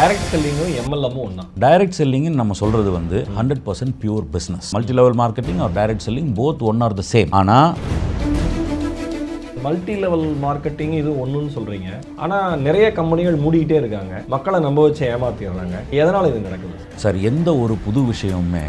Direct செல்லிங்கும் எம்எல்எம்மும் ஒன்றா direct செல்லிங்னு நம்ம சொல்கிறது வந்து hundred percent pure business multi level marketing or direct selling both one are the same ஆனால் multi level marketing இது ஒன்றுன்னு சொல்கிறீங்க ஆனால் நிறைய கம்பெனிகள் மூடிக்கிட்டே இருக்காங்க. மக்களை நம்ப வச்சு ஏமாத்திடுறாங்க. எதனால் இது நடக்குது? சார் எந்த ஒரு புது விஷயமுமே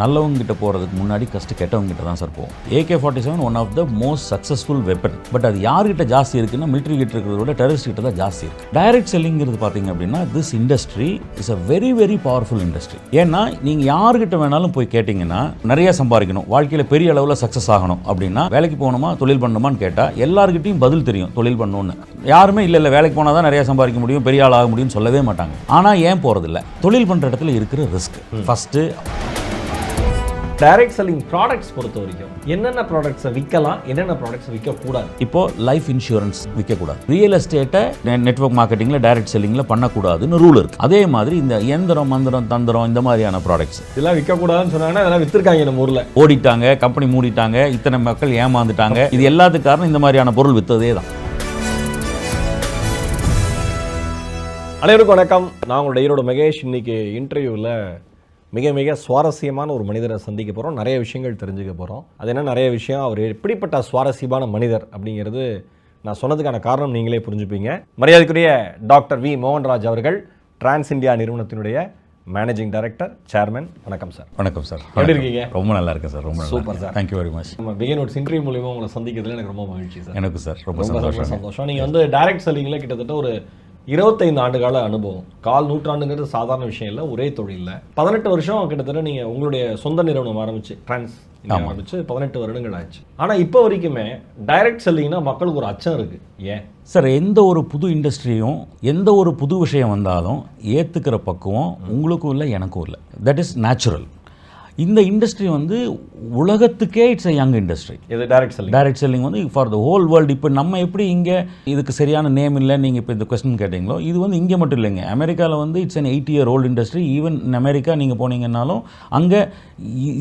நல்லவங்ககிட்ட போகிறதுக்கு முன்னாடி கஷ்ட கெட்டவங்ககிட்ட தான் சார் போகும் AK forty seven one of the most successful weapon but அது யார்கிட்ட ஜாஸ்தி இருக்குன்னா மிலிட்ரி கிட்ட இருக்கிறத விட டெரரிஸ்ட் கிட்ட தான் ஜாஸ்தி இருக்குது டைரக்ட் செல்லிங்கிறது பார்த்தீங்க அப்படின்னா this industry is a very very powerful industry ஏன்னா நீங்கள் யார்கிட்ட வேணாலும் போய் கேட்டிங்கன்னா நிறைய சம்பாதிக்கணும். வாழ்க்கையில் பெரிய அளவில் சக்ஸஸ் ஆகணும். அப்படின்னா வேலைக்கு போகணுமா தொழில் பண்ணணுமான்னு கேட்டால் எல்லார்கிட்டையும் பதில் தெரியும் தொழில் பண்ணணும்னு யாருமே இல்லை இல்லை வேலைக்கு போனால் தான் நிறைய சம்பாதிக்க முடியும் பெரிய ஆள் ஆக முடியும்னு சொல்லவே மாட்டாங்க. ஆனால் ஏன் போகிறதில்ல தொழில் பண்ணுற இடத்துல இருக்கிற risk first direct selling products பொறுத்த வரைக்கும் என்னென்ன ப்ராடக்ட்ஸை விற்கலாம் என்னென்ன ப்ராடக்ட்ஸ் விற்கக்கூடாது இப்போ லைஃப் இன்சூரன்ஸ் விற்கக்கூடாது ரியல் எஸ்டேட்டை நெட்வொர்க் மார்க்கெட்டிங்கில் டைரக்ட் செல்லிங்கில் பண்ணக்கூடாதுன்னு ரூல் இருக்கு. அதே மாதிரி இந்த இயந்திரம் மந்திரம் தந்திரம் இந்த மாதிரியான ப்ராடக்ட்ஸ் இதெல்லாம் விற்கக்கூடாதுன்னு சொன்னாங்கன்னா அதெல்லாம் விற்றுருக்காங்க நம்ம ஊரில். ஓடிட்டாங்க கம்பெனி மூடிட்டாங்க இத்தனை மக்கள் ஏமாந்துட்டாங்க. இது எல்லாத்துக்கும் காரணம் இந்த மாதிரியான பொருள் விற்றதே தான். அனைவருக்கும் வணக்கம். நான் உங்களோட ஈரோடு மகேஷ். இன்னைக்கு இன்டர்வியூவில் மிக மிக சுவாரஸ்யமான ஒரு மனிதரை சந்திக்க போகிறோம் நிறைய விஷயங்கள் தெரிஞ்சுக்க போகிறோம் அது என்ன? நிறைய விஷயம். அவர் எப்படிப்பட்ட சுவாரஸ்யமான மனிதர் அப்படிங்கிறது நான் சொன்னதுக்கான காரணம் நீங்களே புரிஞ்சுப்பீங்க. மரியாதைக்குரிய டாக்டர் வி. மோகன்ராஜ் அவர்கள் டிரான்ஸ் இந்தியா நிறுவனத்தினுடைய மேனேஜிங் டைரக்டர் சேர்மன் வணக்கம் சார் வணக்கம் சார் எப்படி இருக்கீங்க? ரொம்ப நல்லா இருக்கேன் சார் ரொம்ப super. Sir thank you very much நம்ம பிகே நோட்ஸ் இன்டர்வியூ மூலியமா உங்களை சந்திக்கிறதுல எனக்கு ரொம்ப மகிழ்ச்சி சார் எனக்கு சார் ரொம்ப சந்தோஷம். சந்தோஷம். நீங்கள் வந்து டைரக்ட் செல்லிங்கில் கிட்டத்தட்ட ஒரு இருபத்தைந்து ஆண்டுகால அனுபவம். கால் நூற்றாண்டுங்கிறது சாதாரண விஷயம் இல்லை ஒரே தொழிலில். பதினெட்டு வருஷம் கிட்டத்தட்ட நீங்கள் உங்களுடைய சொந்த நிறுவனம் ஆரம்பிச்சு ட்ரான்ஸ் ஆரம்பிச்சு பதினெட்டு வருடங்கள் ஆச்சு. ஆனால் இப்போ வரைக்குமே டைரக்ட் செல்லிங்னா மக்களுக்கு ஒரு அச்சம் இருக்கு. ஏன்? சார் எந்த ஒரு புது இண்டஸ்ட்ரியும் எந்த ஒரு புது விஷயம் வந்தாலும் ஏற்றுக்கிற பக்குவம் உங்களுக்கும் இல்லை எனக்கும் இல்லை. தட் இஸ் நேச்சுரல் இந்த இண்டஸ்ட்ரி வந்து உலகத்துக்கே இட்ஸ் a யங் இண்டஸ்ட்ரி இது டைரக்ட் செல்லிங் டைரக்ட் செல்லிங் வந்து ஃபார் த ஹோல் வேர்ல்டு இப்போ நம்ம எப்படி இங்கே இதுக்கு சரியான நேம் இல்லை நீங்கள் இப்போ இந்த கொஸ்டின் கேட்டிங்களோ இது வந்து இங்கே மட்டும் இல்லைங்க. அமெரிக்காவில் வந்து it's an eight year old industry even America நீங்கள் போனீங்கன்னாலும் அங்கே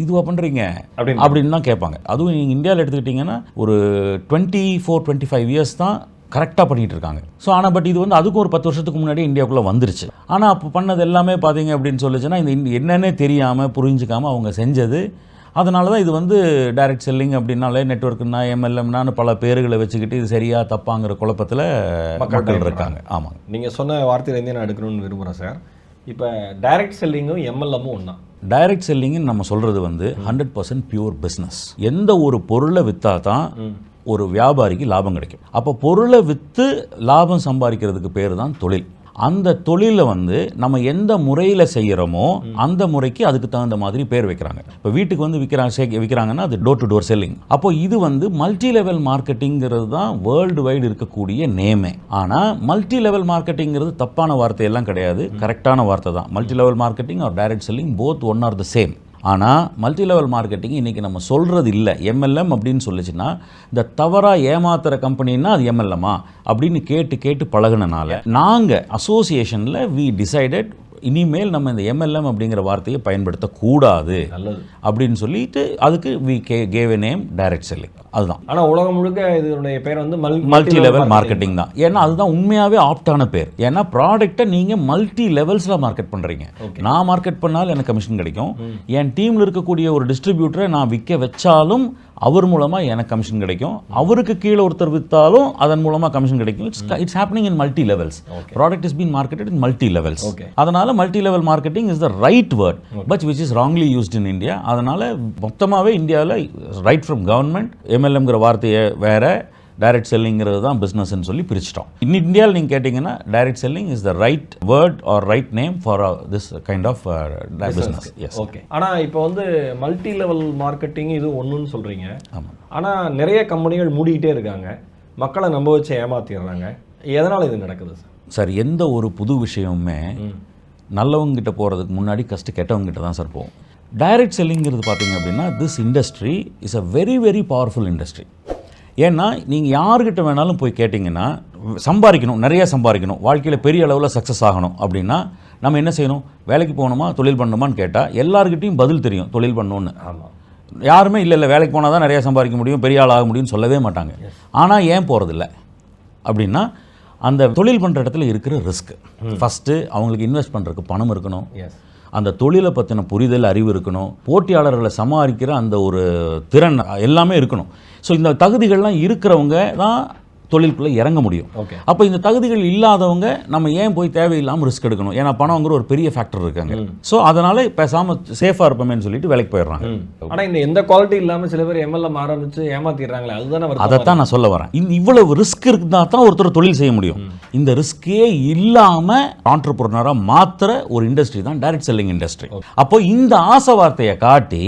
இதுவாக பண்ணுறீங்க. அப்படின்னு. தான் கேட்பாங்க. அதுவும் நீங்கள் இந்தியாவில் எடுத்துக்கிட்டிங்கன்னா ஒரு twenty four twenty five years தான் கரெக்டாக பண்ணிட்டு இருக்காங்க. ஸோ ஆனால் பட் இது வந்து அதுக்கும் ஒரு பத்து வருஷத்துக்கு முன்னாடி இந்தியாவுக்குள்ளே வந்துருச்சு. ஆனால் அப்போ பண்ணது எல்லாமே பார்த்தீங்க அப்படின்னு சொல்லிச்சுன்னா இந்த என்னன்னே தெரியாமல் புரிஞ்சுக்காமல் அவங்க செஞ்சது. அதனால தான் இது வந்து டைரக்ட் செல்லிங் அப்படின்னாலே நெட்ஒர்க்னா எம்எல்எம்னான்னு பல பேர்களை வச்சுக்கிட்டு இது சரியா தப்பாங்கிற குழப்பத்தில் மக்கள் இருக்காங்க. ஆமாங்க. நீங்கள் சொன்ன வார்த்தையிலேருந்தே நான் எடுக்கணும்னு விரும்புகிறேன் சார் இப்போ டைரக்ட் செல்லிங்கும் எம்எல்எம்மும் ஒன்றா டைரக்ட் செல்லிங்னு நம்ம சொல்கிறது வந்து ஹண்ட்ரட் பர்சன்ட் பியூர் பிஸ்னஸ் எந்த ஒரு பொருளை விற்றா தான் ஒரு வியாபாரிக்கு லாபம் கிடைக்கும். அப்போ பொருளை விற்று லாபம் சம்பாதிக்கிறதுக்கு பேர் தான் தொழில். அந்த தொழிலை வந்து நம்ம எந்த முறையில் செய்கிறோமோ அந்த முறைக்கு அதுக்கு தகுந்த மாதிரி பேர் வைக்கிறாங்க. இப்போ வீட்டுக்கு வந்து விற்கிறாங்க சே விற்கிறாங்கன்னா அது டோர் டு டோர் செல்லிங் அப்போ இது வந்து மல்டி லெவல் மார்க்கெட்டிங்கிறது தான் வேர்ல்டு வைடு இருக்கக்கூடிய நேமே ஆனால் மல்டி லெவல் மார்க்கெட்டிங்கிறது தப்பான வார்த்தையெல்லாம் கிடையாது. கரெக்டான வார்த்தை தான். Multi level marketing or direct selling both one are the same ஆனால் மல்டி லெவல் மார்க்கெட்டிங் இன்றைக்கி நம்ம சொல்கிறது இல்லை எம்எல்எம் அப்படின்னு சொல்லிச்சுன்னா இந்த தவறாக ஏமாத்துற கம்பெனின்னா அது எம்எல்எம்மா அப்படின்னு கேட்டு கேட்டு பழகுனனால நாங்கள் அசோசியேஷனில் வி டிசைடட் இனிமேல் நம்ம இந்த எம்எல்எம் அப்படிங்கிற வார்த்தையை பயன்படுத்தக்கூடாது அப்படின்னு சொல்லிட்டு அதுக்கு we K gave name direct selling அதுதான். ஆனால் உலகம் முழுக்க இதனுடைய பேர் வந்து மல் மல்டி லெவல் மார்க்கெட்டிங் தான். ஏன்னா அதுதான் உண்மையாகவே ஆப்டான பேர். ஏன்னா ப்ராடக்ட்டை நீங்கள் மல்டி லெவல்ஸில் மார்க்கெட் பண்ணுறீங்க நான் மார்க்கெட் பண்ணாலும் எனக்கு கமிஷன் கிடைக்கும். என் டீமில் இருக்கக்கூடிய ஒரு டிஸ்ட்ரிபியூட்டரை நான் விற்க வச்சாலும் அவர் மூலமாக எனக்கு கமிஷன் கிடைக்கும். அவருக்கு கீழே ஒருத்தர் விற்றாலும் அதன் மூலமாக கமிஷன் கிடைக்கும். It's it's happening in multi levels product is been marketed in multi levels. அதனால multi level marketing is the right word but which is wrongly used in India அதனால மொத்தமாகவே இந்தியாவில் ரைட் ஃப்ரம் கவர்மெண்ட் எம்எல்எம்ங்கிற வார்த்தையை வேற direct செல்லிங்கிறது தான் பிஸ்னஸ்ன்னு சொல்லி பிரிச்சிட்டோம். இன் இந்தியாவில் நீங்கள் கேட்டிங்கன்னா direct selling is the right word or right name for this kind of business yes okay ஆனால் இப்போ வந்து மல்டி லெவல் மார்க்கெட்டிங் இது ஒன்றுன்னு சொல்கிறீங்க ஆமாம் ஆனால் நிறைய கம்பெனிகள் மூடிக்கிட்டே இருக்காங்க. மக்களை நம்ப வச்சு ஏமாத்திடுறாங்க. எதனால் இது நடக்குது சார் சார் எந்த ஒரு புது விஷயமுமே நல்லவங்ககிட்ட போகிறதுக்கு முன்னாடி கஷ்ட கெட்டவங்ககிட்ட தான் சார் போகும் டைரக்ட் செல்லிங்கிறது பார்த்தீங்க அப்படின்னா this industry is a very very powerful industry ஏன்னா நீங்கள் யார்கிட்ட வேணாலும் போய் கேட்டிங்கன்னா சம்பாதிக்கணும் நிறைய சம்பாதிக்கணும் வாழ்க்கையில் பெரிய அளவில் சக்ஸஸ் ஆகணும் அப்படின்னா நம்ம என்ன செய்யணும்? வேலைக்கு போகணுமா தொழில் பண்ணணுமான்னு கேட்டால் எல்லார்கிட்டையும் பதில் தெரியும் தொழில் பண்ணணுன்னு யாருமே இல்லை இல்லை வேலைக்கு போனால் தான் நிறைய சம்பாதிக்க முடியும் பெரிய ஆள் ஆக முடியும்னு சொல்லவே மாட்டாங்க. ஆனால் ஏன் போகிறதில்ல அப்படின்னா அந்த தொழில் பண்ணுற இடத்துல இருக்கிற ரிஸ்க் ஃபஸ்ட்டு அவங்களுக்கு இன்வெஸ்ட் பண்ணுறதுக்கு பணம் இருக்கணும். அந்த தொழிலை பற்றின புரிதல் அறிவு இருக்கணும். போட்டியாளர்களை சமாளிக்கிற அந்த ஒரு திறன் எல்லாமே இருக்கணும். ஸோ இந்த தகுதிகள்லாம் இருக்கிறவங்க தான் தொழிலுக்குள்ளே இறங்க முடியும். ஓகே அப்போ இந்த தகுதிகள் இல்லாதவங்க நம்ம ஏன் போய் தேவையில்லாமல் ரிஸ்க் எடுக்கணும்? ஏன்னா பணங்கிற ஒரு பெரிய ஃபேக்டர் இருக்காங்க. ஸோ அதனால பேசாமல் சேஃபாக இருப்போமேன்னு சொல்லிட்டு வேலைக்கு போயிடுறாங்க. ஆனா இந்த எந்த குவாலிட்டி இல்லாம சில பேர் எம்எல்ஏ ஆரம்பிச்சு ஏமாத்திடுறாங்களே அதுதானே வருத்தமா அதைத்தான் நான் சொல்ல வரேன். இந்த இவ்வளவு ரிஸ்க் இருந்தால் தான் ஒருத்தர் தொழில் செய்ய முடியும். இந்த ரிஸ்கே இல்லாமல் ஆண்டர்பிரினராக மாத்திர ஒரு இண்டஸ்ட்ரி தான் டைரக்ட் செல்லிங் இண்டஸ்ட்ரி அப்போ இந்த ஆசை வார்த்தையை காட்டி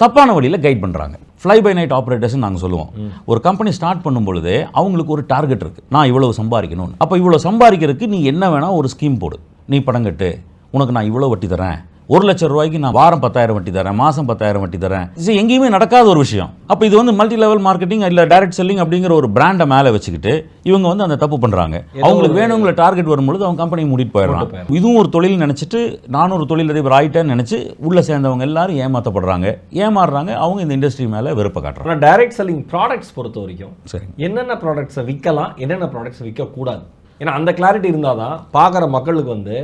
தப்பான வழியில் கைட் பண்ணுறாங்க ஃப்ளை பை நைட் ஆப்ரேட்டர்ஸ்னு நாங்கள் சொல்லுவோம். ஒரு கம்பெனி ஸ்டார்ட் பண்ணும் பொழுதே அவங்களுக்கு ஒரு டார்கெட் இருக்குது நான் இவ்வளவு சம்பாதிக்கணும்னு. அப்போ இவ்வளோ சம்பாதிக்கிறதுக்கு நீ என்ன வேணால் ஒரு ஸ்கீம் போடு. நீ படம் கட்டு. உனக்கு நான் இவ்வளோ வட்டி தரேன். ஒரு லட்சம் ரூபாய்க்கு நான் வாரம் பத்தாயிரம் வட்டி தரேன் மாதம் பத்தாயிரம் வட்டி தரேன். இது எங்கேயுமே நடக்காத ஒரு விஷயம். அப்போ இது வந்து மல்டி லெவல் மார்க்கெட்டிங் இல்லை டைரக்ட் செல்லிங் அப்படிங்கிற ஒரு பிராண்டை மேலே வச்சுக்கிட்டு இவங்க வந்து அந்த தப்பு பண்ணுறாங்க அவங்களுக்கு வேணுங்கிற டார்கெட் வரும்பொழுது அவங்க கம்பெனி மூடிட்டு போயிடுறான் இதுவும் ஒரு தொழில் நினச்சிட்டு நானும் ஒரு தொழிலதிபர் ஆயிட்டேன்னு நினச்சி உள்ளே சேர்ந்தவங்க எல்லாரும் ஏமாற்றப்படுறாங்க ஏமாறுறாங்க அவங்க இந்த இண்டஸ்ட்ரி மேலே வெறுப்பை காட்டுறாங்க. டைரக்ட் செல்லிங் ப்ராடக்ட்ஸ் பொறுத்த வரைக்கும் சரி. என்னென்ன ப்ராடக்ட்ஸை விற்கலாம் என்னென்ன ப்ராடக்ட்ஸ் விற்கக்கூடாது ஏன்னா அந்த கிளாரிட்டி இருந்தால் தான் பார்க்குற மக்களுக்கு வந்து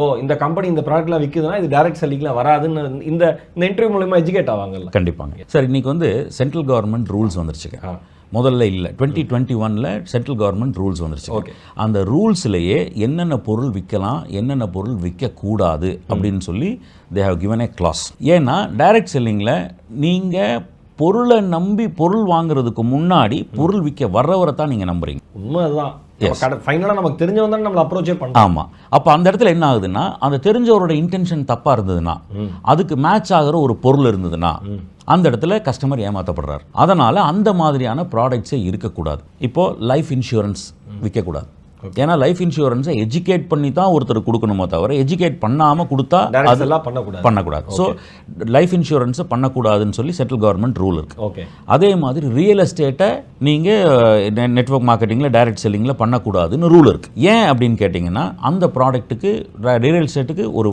ஓ இந்த கம்பெனி இந்த ப்ராடக்ட்லாம் விற்குதுன்னா இது டைரக்ட் செல்லிங்லாம் வராதுன்னு இந்த இந்த இன்டர்வியூ மூலமா எஜுகேட் ஆவாங்கல்ல? கண்டிப்பாங்க. சார் இன்னைக்கு வந்து சென்ட்ரல் கவர்மெண்ட் ரூல்ஸ் வந்துருச்சுங்க. முதல்ல இல்லை டுவெண்ட்டி டுவெண்ட்டி ஒனில் சென்ட்ரல் கவர்மெண்ட் ரூல்ஸ் வந்துருச்சு Okay. அந்த ரூல்ஸ்லேயே என்னென்ன பொருள் விற்கலாம் என்னென்ன பொருள் விற்கக்கூடாது அப்படின்னு சொல்லி they have given a clause. ஏன்னா டைரக்ட் செல்லிங்கில் நீங்கள் பொருளை நம்பி பொருள் வாங்குறதுக்கு முன்னாடி பொருள் விற்க வர்றவரை தான் நீங்கள் நம்புறீங்க. உண்மை அதுதான். ஃபைனலாக நமக்கு தெரிஞ்சவன் தான் நம்மளை அப்ரோச்சே பண்ணுறோம் ஆமாம் அப்போ அந்த இடத்துல என்ன ஆகுதுன்னா அந்த தெரிஞ்சவரோட இன்டென்ஷன் தப்பாக இருந்ததுன்னா அதுக்கு மேட்ச் ஆகிற ஒரு பொருள் இருந்ததுன்னா அந்த இடத்துல கஸ்டமர் ஏமாற்றப்படுறாரு அதனால் அந்த மாதிரியான ப்ராடக்ட்ஸே இருக்கக்கூடாது. இப்போது லைஃப் இன்சூரன்ஸ் விற்கக்கூடாது ஏன்னா லைஃப் இன்சூரன்ஸை எஜுகேட் பண்ணி தான் ஒருத்தர் கொடுக்கணுமோ தவிர எஜுகேட் பண்ணாமல் கொடுத்தா எல்லாம் பண்ணக்கூடாது. பண்ணக்கூடாது. ஸோ லைஃப் இன்சூரன்ஸை பண்ணக்கூடாதுன்னு சொல்லி சென்ட்ரல் கவர்மெண்ட் ரூல் இருக்குது ஓகே அதே மாதிரி ரியல் எஸ்டேட்டை நீங்கள் நெட்வொர்க் மார்க்கெட்டிங்கில் டைரக்ட் செல்லிங்கில் பண்ணக்கூடாதுன்னு ரூல் இருக்குது ஏன் அப்படின்னு கேட்டிங்கன்னா அந்த ப்ராடக்ட்டுக்கு ரியல் எஸ்டேட்டுக்கு ஒரு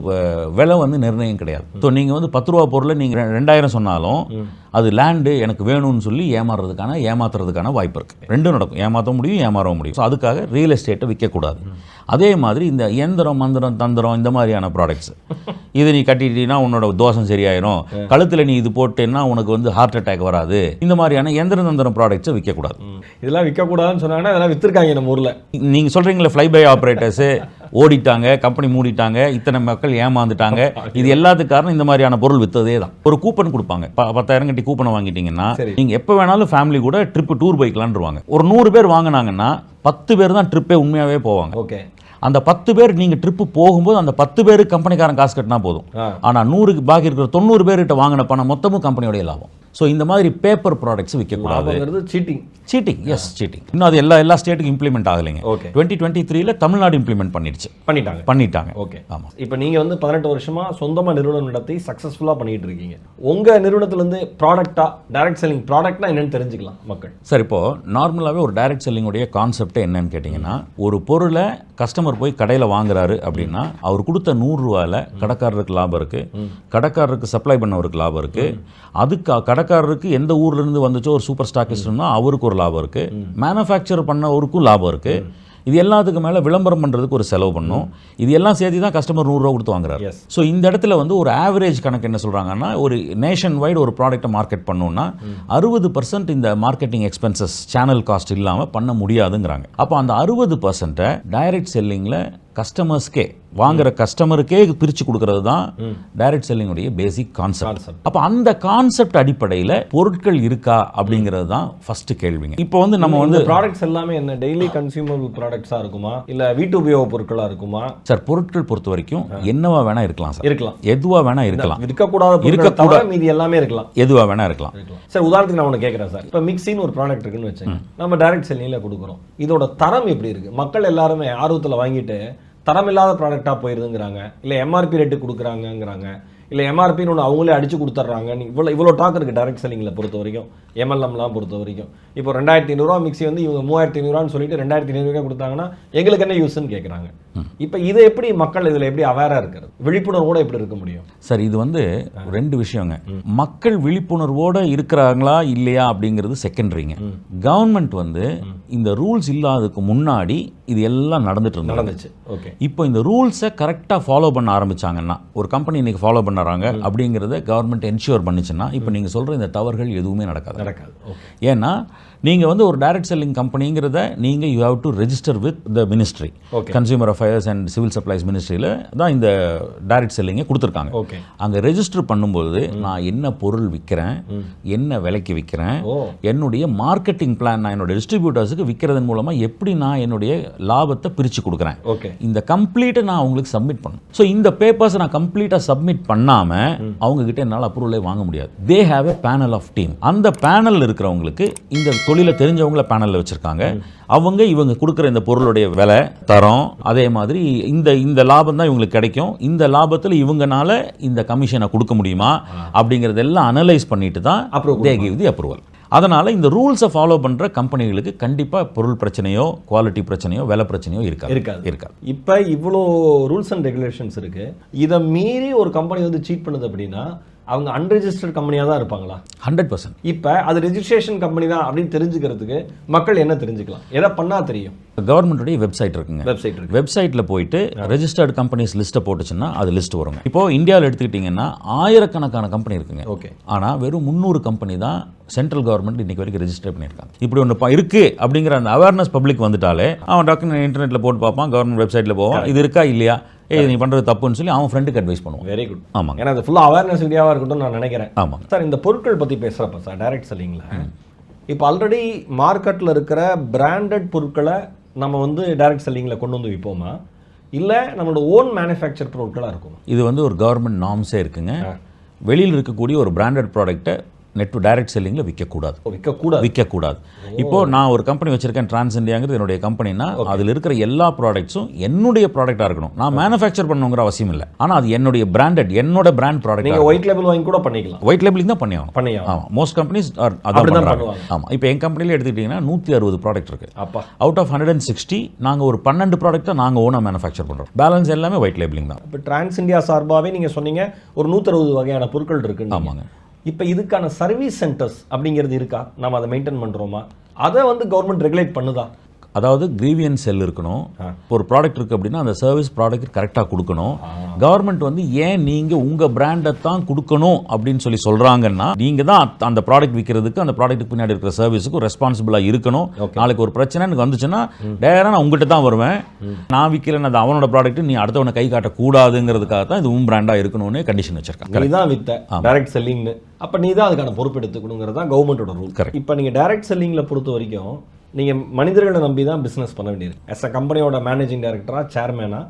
விலை வந்து நிர்ணயம் கிடையாது. ஸோ நீங்கள் வந்து பத்து ரூபா பொருளை நீங்கள் ரெண்டாயிரம் சொன்னாலும் அது லேண்டு எனக்கு வேணும்னு சொல்லி ஏமாறுறதுக்கான ஏமாத்துறதுக்கான வாய்ப்பு இருக்குது ரெண்டும் நடக்கும். ஏமாற்ற முடியும் ஏமாறவும் முடியும். ஸோ அதுக்காக ரியல் எஸ்டேட்டை விற்கக்கூடாது. அதே மாதிரி இந்த இயந்திரம் மந்திரம் தந்திரம் இந்த மாதிரியான ப்ராடக்ட்ஸ் இது நீ கட்டிட்டீங்கன்னா உன்னோட தோஷம் சரியாயிரும். கழுத்தில் நீ இது போட்டேன்னா உனக்கு வந்து ஹார்ட் அட்டாக் வராது. இந்த மாதிரியான எந்திர தந்திரம் ப்ராடக்ட்ஸை விற்கக்கூடாது. இதெல்லாம் விற்கக்கூடாதுன்னு சொன்னாங்கன்னா இதெல்லாம் விற்றுருக்காங்க நம்ம ஊரில். நீங்கள் சொல்கிறீங்களே ஃப்ளை பை ஆப்ரேட்டர்ஸு ஓடிட்டாங்க கம்பெனி மூடிட்டாங்க இத்தனை மக்கள் ஏமாந்துட்டாங்க. இது எல்லாத்துக்கு காரணம் இந்த மாதிரியான பொருள் விற்றதே தான். ஒரு கூப்பன் கொடுப்பாங்க. பத்தாயிரம் கட்டி கூப்பனை வாங்கிட்டீங்கன்னா. நீங்கள் எப்போ வேணாலும் ஃபேமிலி கூட ட்ரிப்பு டூர் போய்க்கலான்ருவாங்க ஒரு நூறு பேர் வாங்கினாங்கன்னா பத்து பேர் தான் ட்ரிப்பே உண்மையாகவே போவாங்க. ஓகே. அந்த பத்து பேர் நீங்கள் ட்ரிப்பு போகும்போது அந்த பத்து பேருக்கு கம்பெனிக்காரன் காசு கட்டினா போதும். ஆனால் நூறுக்கு பாக்கி இருக்கிற தொண்ணூறு பேர்கிட்ட வாங்கின பணம் மொத்தமும் கம்பெனியோடைய லாபம். ஸோ இந்த மாதிரி பேப்பர் ப்ராடக்ட்ஸ் விற்கக்கூடாது. சீட்டிங் சீட்டிங் எஸ் சீட்டிங் இன்னும் அது எல்லா எல்லா ஸ்டேட்டுக்கும் இம்ப்ளிமெண்ட் ஆகலைங்க. ஓகே டுவெண்ட்டி டுவெண்ட்டி த்ரீல தமிழ்நாடு இம்ப்ளிமெண்ட் பண்ணிடுச்சு. பண்ணிட்டாங்க. பண்ணிட்டாங்க. ஓகே ஆமா. இப்போ நீங்க வந்து பதினெட்டு வருஷமா சொந்தமா நிறுவனம் நடத்தி சக்ஸஸ்ஃபுல்லாக பண்ணிட்டு இருக்கீங்க. உங்க நிறுவனத்திலேருந்து ப்ராடக்டா டைரக்ட் செல்லிங் ப்ராடக்ட்னா என்னன்னு தெரிஞ்சுக்கலாம் மக்கள். சார் இப்போ நார்மலாகவே ஒரு டைரக்ட் செல்லிங்குடைய கான்செப்டே என்னன்னு கேட்டிங்கன்னா ஒரு பொருளை கஸ்டமர் போய் கடையில் வாங்குறாரு அப்படின்னா அவர் கொடுத்த நூறுரூவாயில் கடைக்காரருக்கு லாபம் இருக்குது கடைக்காரருக்கு சப்ளை பண்ணவருக்கு லாபம் இருக்குது அதுக்கு கடைக்காரருக்கு எந்த ஊர்ல இருந்து வந்துச்சோ ஒரு சூப்பர் ஸ்டாக்கிஸ்ட்னா அவருக்கு ஒரு லாபம் இருக்குது மேனுஃபேக்சர் பண்ணவருக்கும் லாபம் இருக்குது இது எல்லாத்துக்கு மேலே விளம்பரம் பண்ணுறதுக்கு ஒரு செலவு பண்ணும். இது எல்லாம் சேர்த்து தான் கஸ்டமர் நூறுரூவா கொடுத்து வாங்குறாரு. ஸோ இந்த இடத்துல வந்து ஒரு ஆவரேஜ் கணக்கு என்ன சொல்கிறாங்கன்னா ஒரு நேஷன் வைடு ஒரு ப்ராடக்ட்டை மார்க்கெட் பண்ணணும்னா அறுபது பர்சன்ட் இந்த மார்க்கெட்டிங் எக்ஸ்பென்சஸ் சேனல் காஸ்ட் இல்லாமல் பண்ண முடியாதுங்கிறாங்க. அப்போ அந்த அறுபது பர்சன்ட்டை டைரக்ட் செல்லிங்கில் கஸ்டமர்ஸ்க்கே வாங்குற கஸ்டமருக்கே பிரித்து கொடுக்கறது தான் டைரக்ட் செல்லிங்குடைய பேசிக் கான்செப்ட். அப்போ அந்த கான்செப்ட் அடிப்படையில் பொருட்கள் இருக்கா அப்படிங்கிறது தான் ஃபர்ஸ்ட் கேள்விங்க. இப்போ வந்து நம்ம வந்து ப்ராடக்ட்ஸ் எல்லாமே என்ன? டெய்லி கன்சியூமபிள் ப்ராடக்ட்ஸா இருக்குமா? இல்ல வீட்டு உபயோக பொருட்களா இருக்குமா? சார் பொருட்கள் பொறுத்த வரைக்கும் என்னவா வேணா இருக்கலாம் சார் இருக்கலாம். எதுவா வேணா இருக்கலாம். இருக்கக்கூடாத இருக்கக்கூடாத- மீதி எல்லாமே இருக்கலாம். எதுவா வேணா இருக்கலாம். சார் உதாரணத்துக்கு நான் ஒன்று கேட்குறேன் சார் இப்போ மிக்ஸின்னு ஒரு ப்ராடக்ட் இருக்குன்னு வச்சுங்க நம்ம டைரக்ட் செல்லிங்கில் கொடுக்குறோம். இதோட தரம் எப்படி இருக்கு? மக்கள் எல்லாருமே ஆர்வத்தில் வாங்கிட்டு தரம் இல்லாத ப்ராடக்டாக போயிருதுங்கிறாங்க. இல்லை எம்ஆர்பி ரேட்டு கொடுக்குறாங்கங்கிறாங்க. இல்லை எம்ஆர்பின்னு ஒன்று அவங்களே அடிச்சு கொடுத்துட்றாங்க இவ்வளோ இவ்வளோ டாக் இருக்குது டைரக்ட் செல்லிங்கில் பொறுத்த வரைக்கும். எம்எல்எம்லாம் பொறுத்த வரைக்கும். இப்போ ரெண்டாயிரத்தி ஐநூறுரூவா மிக்ஸி வந்து இவங்க மூவாயிரத்தி ஐநூறுவான்னு சொல்லிட்டு ரெண்டாயிரத்தி ஐநூறுவா கொடுத்தாங்கன்னா எங்களுக்கு என்ன யூஸ்ன்னு கேட்குறாங்க இப்போ இதை எப்படி மக்கள் இதில் எப்படி அவேராக இருக்கிறது விழிப்புணர்வோட எப்படி இருக்க முடியும்? சார் இது வந்து ரெண்டு விஷயங்க. மக்கள் விழிப்புணர்வோட இருக்கிறாங்களா இல்லையா அப்படிங்கிறது செகண்டரிங்க கவர்மெண்ட் வந்து இந்த ரூல்ஸ் இல்லாததுக்கு முன்னாடி இது எல்லாம் நடந்துட்டு இருந்தது. நடந்துச்சு. ஓகே இப்போ இந்த ரூல்ஸை கரெக்டாக ஃபாலோ பண்ண ஆரம்பிச்சாங்கன்னா ஒரு கம்பெனி இன்னைக்கு ஃபாலோ பண்ணுறாங்க அப்படிங்கிறத கவர்மெண்ட் என்ஷூர் பண்ணுச்சுன்னா இப்போ நீங்கள் சொல்கிற இந்த தவறுகள் எதுவுமே நடக்காது. நடக்காது. ஏன்னா நீங்கள் வந்து ஒரு டைரக்ட் செல்லிங் கம்பெனிங்கிறத நீங்கள் you have to register with the ministry. Consumer affairs and civil supplies மினிஸ்ட்ரியில் தான் இந்த டைரக்ட் செல்லிங்கை கொடுத்துருக்காங்க. ஓகே அங்கே ரெஜிஸ்டர் பண்ணும்போது நான் என்ன பொருள் விற்கிறேன் என்ன விலைக்கு விற்கிறேன் என்னுடைய மார்க்கெட்டிங் பிளான் நான் என்னோட டிஸ்ட்ரிபியூட்டர்ஸுக்கு விற்கிறதன் மூலமாக எப்படி நான் என்னுடைய லாபத்தை பிரித்து கொடுக்குறேன். ஓகே இந்த கம்ப்ளீட்டை நான் அவங்களுக்கு சப்மிட் பண்ணணும். ஸோ இந்த பேப்பர்ஸை நான் கம்ப்ளீட்டாக சப்மிட் பண்ணாமல் அவங்க கிட்ட என்னால் அப்ரூவலே வாங்க முடியாது. They have a panel of team அந்த பேனல் இருக்கிறவங்களுக்கு இந்த தொழிலை தெரிஞ்சவங்கள பேனலில் வச்சுருக்காங்க. அவங்க இவங்க கொடுக்குற இந்த பொருளுடைய விலை தரம் அதே மாதிரி இந்த இந்த லாபம் தான் இவங்களுக்கு கிடைக்கும். இந்த லாபத்தில் இவங்கனால இந்த கமிஷனை கொடுக்க முடியுமா? அப்படிங்கிறதெல்லாம் அனலைஸ் பண்ணிட்டு தான் Approve they give the approval அதனால் இந்த ரூல்ஸை ஃபாலோ பண்ணுற கம்பெனிகளுக்கு கண்டிப்பாக பொருள் பிரச்சனையோ குவாலிட்டி பிரச்சனையோ விலை பிரச்சனையோ இருக்காது. இருக்காது. இருக்காது. இப்போ இவ்வளோ ரூல்ஸ் அண்ட் ரெகுலேஷன்ஸ் இருக்கு. இதை மீறி ஒரு கம்பெனி வந்து சீட் பண்ணுது அப்படின்னா அவங்க அன்ரெஜிஸ்டர்ட் கம்பெனியாக தான் இருப்பாங்களா? ஹண்ட்ரட் பர்சன்ட் இப்போ அது ரெஜிஸ்ட்ரேஷன் கம்பெனி தான் அப்படின்னு தெரிஞ்சுக்கிறதுக்கு மக்கள் என்ன தெரிஞ்சுக்கலாம்? எதை பண்ணா தெரியும்? கவர்மெண்ட்டுடைய வெப்சைட் இருக்குங்க. வெப்சைட் இருக்கு. வெப்சைட்டில் போயிட்டு ரெஜிஸ்டர்டு கம்பெனிஸ் லிஸ்ட்டை போட்டுச்சுன்னா அது லிஸ்ட் வருங்க இப்போ இந்தியாவில் எடுத்துக்கிட்டிங்கன்னா ஆயிரக்கணக்கான கம்பெனி இருக்குங்க. ஓகே ஆனால் வெறும் முந்நூறு கம்பெனி தான் சென்ட்ரல் கவர்மெண்ட் இன்னைக்கு வரைக்கும் ரெஜிஸ்டர் பண்ணியிருக்காங்க. இப்படி ஒன்று இருக்கு அப்படிங்கிற அந்த அவேர்னஸ் பப்ளிக் வந்துட்டாலே அவன் டாக்குமெண்ட் இன்டர்நெட்டில் போட்டு பார்ப்பான் கவர்மெண்ட் வெப்சைட்டில் போவான். இது இருக்கா இல்லையா? ஏய் நீ பண்ணுறது தப்புன்னு சொல்லி அவன் ஃப்ரெண்டுக்கு அட்வைஸ் பண்ணுவான். வெரி குட் ஆமாங்க. ஏன்னா அது ஃபுல்லாக அவேர்னஸ் வீடியோவாக இருக்கட்டும் நான் நினைக்கிறேன். ஆமாங்க. சார் இந்த பொருட்கள் பற்றி பேசுகிறப்ப சார் டைரக்ட் செல்லிங்கில் இப்போ ஆல்ரெடி மார்க்கெட்டில் இருக்கிற பிராண்டட் பொருட்களை நம்ம வந்து டைரக்ட் செல்லிங்கில் கொண்டு வந்து விற்போமா இல்லை நம்மளோட ஓன் மேனுஃபேக்சர் பொருட்களாக இருக்குமா? இது வந்து ஒரு கவர்மெண்ட் நார்ம்ஸே இருக்குங்க. வெளியில் இருக்கக்கூடிய ஒரு பிராண்டட் ப்ராடக்ட்டை நெட் டைரக்ட் செல்லிங்கில் விற்கக்கூடாது விற்கக்கூடாது விற்கக்கூடாது இப்போ நான் ஒரு கம்பெனி வச்சிருக்கேன் டிரான்ஸ் இந்தியாங்கிறது என்னுடைய கம்பெனினா அதில் இருக்கிற எல்லா ப்ராடக்ட்ஸும் என்னுடைய ப்ராடக்டாக இருக்கணும். நான் மேனுஃபேக்சர் பண்ணணுங்கிற அவசியம் இல்லை. ஆனால் அது என்னுடைய பிராண்டட் என்னோட பிராண்ட் ப்ராடக்ட் நீங்கள் ஒயிட் லேபிள் வாங்கி கூட பண்ணிக்கலாம். ஒயிட் லேபிளிங் தான் பண்ணி ஆகணும். பண்ணியா ஆமாம் மோஸ்ட் கம்பெனிஸ் அதான் பண்ணுறாங்க. ஆமாம் இப்போ என் கம்பெனியில் எடுத்துக்கிட்டிங்கன்னா நூற்றி அறுபது ப்ராடக்ட் இருக்குது அப்பா. Out of hundred and sixty நாங்கள் ஒரு பன்னெண்டு ப்ராடக்ட்டை நாங்கள் ஓனாக மேனுஃபேக்சர் பண்ணுறோம் பேலன்ஸ் எல்லாமே ஒயிட் லேபிளிங் தான். இப்போ டிரான்ஸ் இந்தியா சார்பாகவே நீங்கள் சொன்னீங்க ஒரு நூற்றறுபது வகையான பொருட்கள் இருக்குன்னு. ஆமாங்க. இப்போ இதுக்கான சர்வீஸ் சென்டர்ஸ் அப்படிங்கிறது இருக்கா? நம்ம அதை மெயின்டைன் பண்ணுறோமா அதை வந்து கவர்மெண்ட் ரெகுலேட் பண்ணுதா? அதாவது கிரீவியன் செல் இருக்கணும். ஒரு ப்ராடக்ட் இருக்குது அப்படின்னா அந்த சர்வீஸ் ப்ராடக்ட் கரெக்டாக கொடுக்கணும். கவர்மெண்ட் வந்து ஏன் நீங்கள் உங்கள் பிராண்டை தான் கொடுக்கணும் அப்படின்னு சொல்லி சொல்கிறாங்கன்னா நீங்கள் தான் அந்த ப்ராடக்ட் விற்கிறதுக்கு அந்த ப்ராடக்ட்டுக்கு பின்னாடி இருக்கிற சர்வீஸுக்கும் ரெஸ்பான்சிபிளாக இருக்கணும். நாளைக்கு ஒரு பிரச்சனை எனக்கு வந்துச்சுன்னா டேரா நான் உங்ககிட்ட தான் வருவேன். நான் விற்கிறேன் அது அவனோட ப்ராடக்ட் நீ அடுத்தவனை கை காட்டக்கூடாதுங்கிறதுக்காக தான் இது உன் பிராண்டாக இருக்கணும்னு கண்டிஷன் வச்சிருக்காங்க நீ தான் வித்த. டைரக்ட் செல்லிங்னு அப்போ நீ தான் அதுக்கான பொறுப்பு எடுத்துக்கணுங்கிறது தான் கவர்மெண்ட்டோட ரூல் Correct. இப்போ நீங்கள் டைரக்ட் செல்லிங்கில் பொறுத்த வரைக்கும் நீங்கள் மனிதர்களை நம்பி தான் பிஸ்னஸ் பண்ண வேண்டியது எஸ் அ கம்பெனியோட மேனேஜிங் டைரக்டராக சேர்மேனாக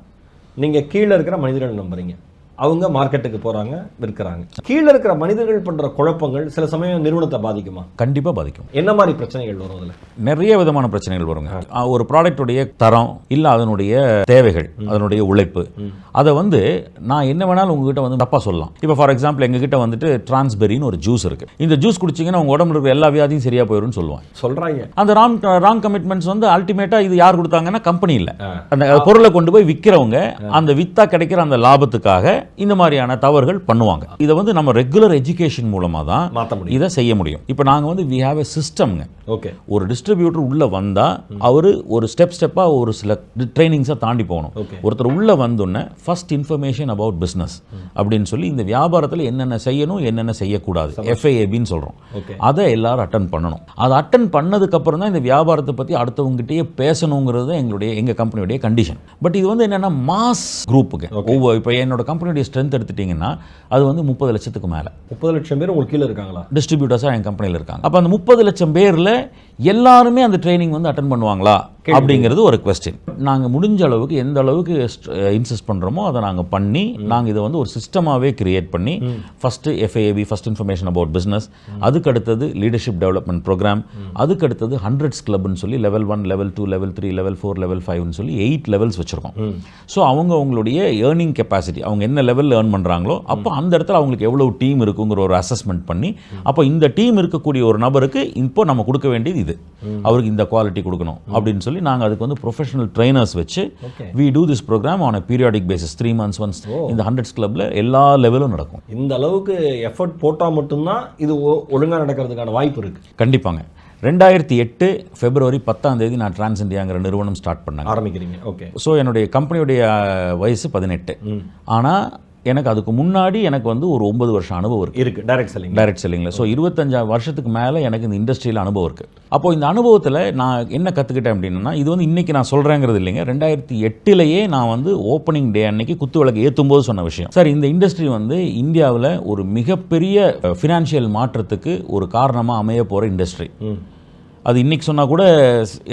நீங்கள் கீழே இருக்கிற மனிதர்கள் நம்புறீங்க. அவங்க மார்க்கெட்டுக்கு போகிறாங்க விற்கிறாங்க. கீழே இருக்கிற மனிதர்கள் பண்ணுற குழப்பங்கள் சில சமயம் நிறுவனத்தை பாதிக்குமா? கண்டிப்பாக பாதிக்கும். என்ன மாதிரி பிரச்சனைகள் வரும் அதில்? நிறைய விதமான பிரச்சனைகள் வருங்க. ஒரு ப்ராடக்ட்டுடைய தரம் இல்லை அதனுடைய தேவைகள் அதனுடைய உழைப்பு. அதை வந்து நான் என்ன வேணாலும் உங்ககிட்ட வந்து தப்பாக சொல்லலாம். இப்போ ஃபார் எக்ஸாம்பிள் எங்ககிட்ட வந்துட்டு டிரான்ஸ்பெரின்னு ஒரு ஜூஸ் இருக்கு. இந்த ஜூஸ் குடிச்சிங்கன்னா உங்க உடம்புல இருக்கிற எல்லா வியாதியும் சரியா போயிடும்னு சொல்லுவாங்க. சொல்கிறாங்க அந்த ராங் ராங் கமிட்மெண்ட்ஸ் வந்து அல்டிமேட்டாக இது யார் கொடுத்தாங்கன்னா கம்பெனி இல்லை. அந்த பொருளை கொண்டு போய் விற்கிறவங்க அந்த வித்தா கிடைக்கிற அந்த லாபத்துக்காக இந்த மாதிரியான தவறுகள் பண்ணுவாங்க. இதை வந்து நம்ம ரெகுலர் எஜுகேஷன் மூலமாக தான் மாற்ற முடியும். இதை செய்ய முடியும். இப்போ நாங்கள் வந்து வி ஹாவ் எ சிஸ்டம்ங்க ஓகே ஒரு டிஸ்ட்ரிபியூட்டர் உள்ள வந்தா அவர் ஒரு ஸ்டெப் ஸ்டெப்பா ஒரு சில ட்ரைனிங்ஸை தாண்டி போகணும். ஒருத்தர் உள்ள வந்தோடனே ஃபர்ஸ்ட் இன்ஃபர்மேஷன் அபவுட் பிஸ்னஸ் அப்படின்னு சொல்லி இந்த வியாபாரத்தில் என்னென்ன செய்யணும் என்னென்ன செய்யக்கூடாது. எஃப்ஐஏபின்னு சொல்றோம். அதை எல்லாரும் அட்டன் பண்ணணும். அதை அட்டன் பண்ணதுக்கு அப்புறம் தான் இந்த வியாபாரத்தை பற்றி அடுத்தவங்ககிட்டயே பேசணுங்கிறது எங்களுடைய எங்கள் கம்பெனியுடைய கண்டிஷன் பட் இது வந்து என்னென்னா மாஸ் குரூப்புக்கு ஒவ்வொரு இப்போ என்னோட கம்பெனியுடைய ஸ்ட்ரென்த் எடுத்துட்டிங்கன்னா அது வந்து முப்பது லட்சத்துக்கு மேலே. முப்பது லட்சம் பேர் உங்களுக்கு கீழே இருக்காங்களா? டிஸ்ட்ரிபியூட்டர்ஸாக என் கம்பெனியில் இருக்காங்க. அப்போ அந்த முப்பது லட்சம் பேரில் எல்லாருமே அந்த ட்ரைனிங் வந்து அட்டன் பண்ணுவாங்களா? அப்படிங்கிறது ஒரு கொஸ்டின் நாங்கள் முடிஞ்ச அளவுக்கு எந்த அளவுக்கு இன்சிஸ்ட் பண்ணுறோமோ அதை நாங்கள் பண்ணி நாங்கள் இதை வந்து ஒரு சிஸ்டமாகவே கிரியேட் பண்ணி first FAB first information about business அதுக்கு அடுத்தது லீடர்ஷிப் டெவலப்மெண்ட் ப்ரோக்ராம் அதுக்கு அடுத்தது ஹண்ட்ரட்ஸ் கிளப்னு சொல்லி level one level two level three level four level ஃபைவ்னு சொல்லி எயிட் லெவல்ஸ் வச்சுருக்கோம். ஸோ அவங்க அவங்களுடைய ஏர்னிங் கெப்பாசிட்டி அவங்க என்ன லெவலில் ஏர்ன் பண்ணுறாங்களோ அப்போ அந்த இடத்துல அவங்களுக்கு எவ்வளவு டீம் இருக்குங்கிற ஒரு அசஸ்மெண்ட் பண்ணி அப்போ இந்த டீம் இருக்கக்கூடிய ஒரு நபருக்கு இப்போ நம்ம கொடுக்க வேண்டியது இது. அவருக்கு இந்த குவாலிட்டி கொடுக்கணும் அப்படின்னு சொல்லி நாங்கள் அதுக்கு வந்து ப்ரொஃபஷனல் ட்ரைனர்ஸ் வச்சு. We do this program on periodic basis three months once இந்த ஹண்ட்ரட்ஸ் கிளப்ல எல்லா லெவலும் நடக்கும். இந்த அளவுக்கு எஃபர்ட் போட்டால் மட்டும்தான் இது ஒழுங்காக நடக்கிறதுக்கான வாய்ப்பு இருக்கு. கண்டிப்பாங்க. ரெண்டாயிரத்தி எட்டு பிப்ரவரி பத்தாம் தேதி நான் டிரான்ஸ் இந்தியாங்கிற நிறுவனம் ஸ்டார்ட் பண்ணேன் ஆரம்பிக்கிறீங்க. ஓகே ஸோ என்னுடைய கம்பெனியுடைய வயசு பதினெட்டு. ஆனால் எனக்கு அதுக்கு முன்னாடி எனக்கு வந்து ஒரு ஒன்பது வருஷம் அனுபவம் இருக்கு. இருக்கு டைரக்ட் செல்லிங் டைரக்ட் செல்லிங்கில் ஸோ இருபத்தஞ்சா வருஷத்துக்கு மேலே எனக்கு இந்த இண்டஸ்ட்ரியில் அனுபவம் இருக்குது அப்போ இந்த அனுபவத்தில் நான் என்ன கற்றுக்கிட்டேன் அப்படின்னா இது வந்து இன்றைக்கி நான் சொல்கிறேங்கிறது இல்லைங்க. ரெண்டாயிரத்தி எட்டுலேயே நான் வந்து ஓப்பனிங் டே அன்னைக்கு குத்து விளக்கு ஏற்றும் போது சொன்ன விஷயம். சார் இந்த இண்டஸ்ட்ரி வந்து இந்தியாவில் ஒரு மிகப்பெரிய ஃபினான்ஷியல் மாற்றத்துக்கு ஒரு காரணமாக அமைய போகிற இண்டஸ்ட்ரி அது இன்னைக்கு சொன்னால் கூட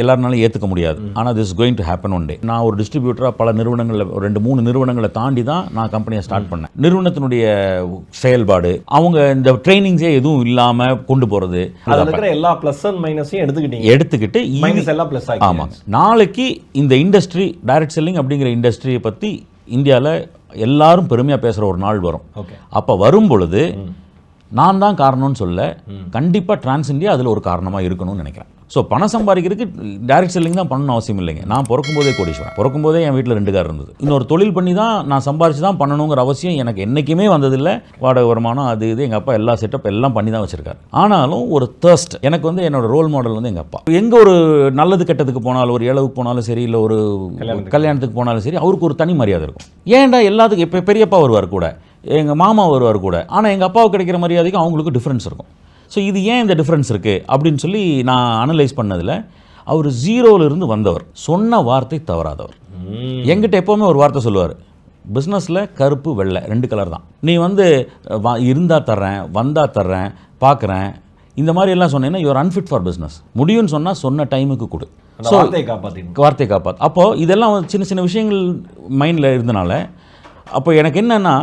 எல்லாருனாலும் ஏற்றுக்க முடியாது. ஆனால் this going to happen one day நான் ஒரு டிஸ்ட்ரிபியூட்டராக பல நிறுவனங்களில் ரெண்டு மூணு நிறுவனங்களை தாண்டி தான் நான் கம்பெனியை ஸ்டார்ட் பண்ணேன். நிறுவனத்தினுடைய செயல்பாடு அவங்க இந்த ட்ரைனிங்ஸே எதுவும் இல்லாமல் கொண்டு போகிறது அதில் இருக்கிற எல்லா ப்ளஸ் அண்ட் மைனஸையும் எடுத்துக்கிட்டீங்க. எடுத்துக்கிட்டு மைனஸ் எல்லாம் ப்ளஸ் ஆகி ஆமாங்க நாளைக்கு இந்த இண்டஸ்ட்ரி டைரக்ட் செல்லிங் அப்படிங்கிற இண்டஸ்ட்ரியை பற்றி இந்தியாவில் எல்லாரும் பெருமையாக பேசுகிற ஒரு நாள் வரும். ஓகே அப்போ வரும் பொழுது நான் தான் காரணம்னு சொல்ல கண்டிப்பாக டிரான்ஸ் இந்தியா அதில் ஒரு காரணமாக இருக்கணும்னு நினைக்கிறேன். ஸோ பணம் சம்பாதிக்கிறதுக்கு டைரக்ட் செல்லிங் தான் பண்ணணும் அவசியம் இல்லைங்க. நான் பிறக்கும்போதே கோடீஸ்வரன். பிறக்கும்போதே என் வீட்டில் ரெண்டு கார் இருந்தது. இன்னொரு தொழில் பண்ணி தான் நான் சம்பாரிச்சு தான் பண்ணணுங்கிற அவசியம் எனக்கு என்றைக்குமே வந்ததில்லை. வாடகை வருமானம் அது இது எங்கள் அப்பா எல்லா செட்டப் எல்லாம் பண்ணி தான் வச்சிருக்காரு. ஆனாலும் ஒரு thirst. எனக்கு வந்து என்னோட ரோல் மாடல் வந்து எங்கள் அப்பா. எங்கே ஒரு நல்லது கெட்டதுக்கு போனாலும் ஒரு இளவுக்கு போனாலும் சரி இல்லை ஒரு கல்யாணத்துக்கு போனாலும் சரி அவருக்கு ஒரு தனி மரியாதை இருக்கும். ஏன்டா எல்லாத்துக்கும் இப்போ பெரியப்பா வருவார் கூட. எங்கள் மாமா வருவார் கூட. ஆனால் எங்கள் அப்பாவுக்கு கிடைக்கிற மரியாதைக்கும் அவங்களுக்கு டிஃப்ரென்ஸ் இருக்கும். ஸோ இது ஏன் இந்த டிஃப்ரென்ஸ் இருக்குது அப்படின்னு சொல்லி நான் அனலைஸ் பண்ணதில் அவர் ஜீரோவிலிருந்து வந்தவர். சொன்ன வார்த்தை தவறாதவர். என்கிட்ட எப்போவுமே ஒரு வார்த்தை சொல்லுவார். பிஸ்னஸில் கருப்பு வெள்ளை ரெண்டு கலர் தான். நீ வந்து வா இருந்தால் தர்றேன் வந்தால் தர்றேன் பார்க்குறேன் இந்த மாதிரி எல்லாம் சொன்னீங்கன்னா யுவர் அன்ஃபிட் ஃபார் பிஸ்னஸ் முடியும்னு சொன்னால் சொன்ன டைமுக்கு கொடு. அந்த வார்த்தையை காப்பாற்றிக்கணும் வார்த்தை காப்பாத் அப்போது இதெல்லாம் சின்ன சின்ன விஷயங்கள் மைண்டில் இருந்தனால அப்போ எனக்கு என்னென்னா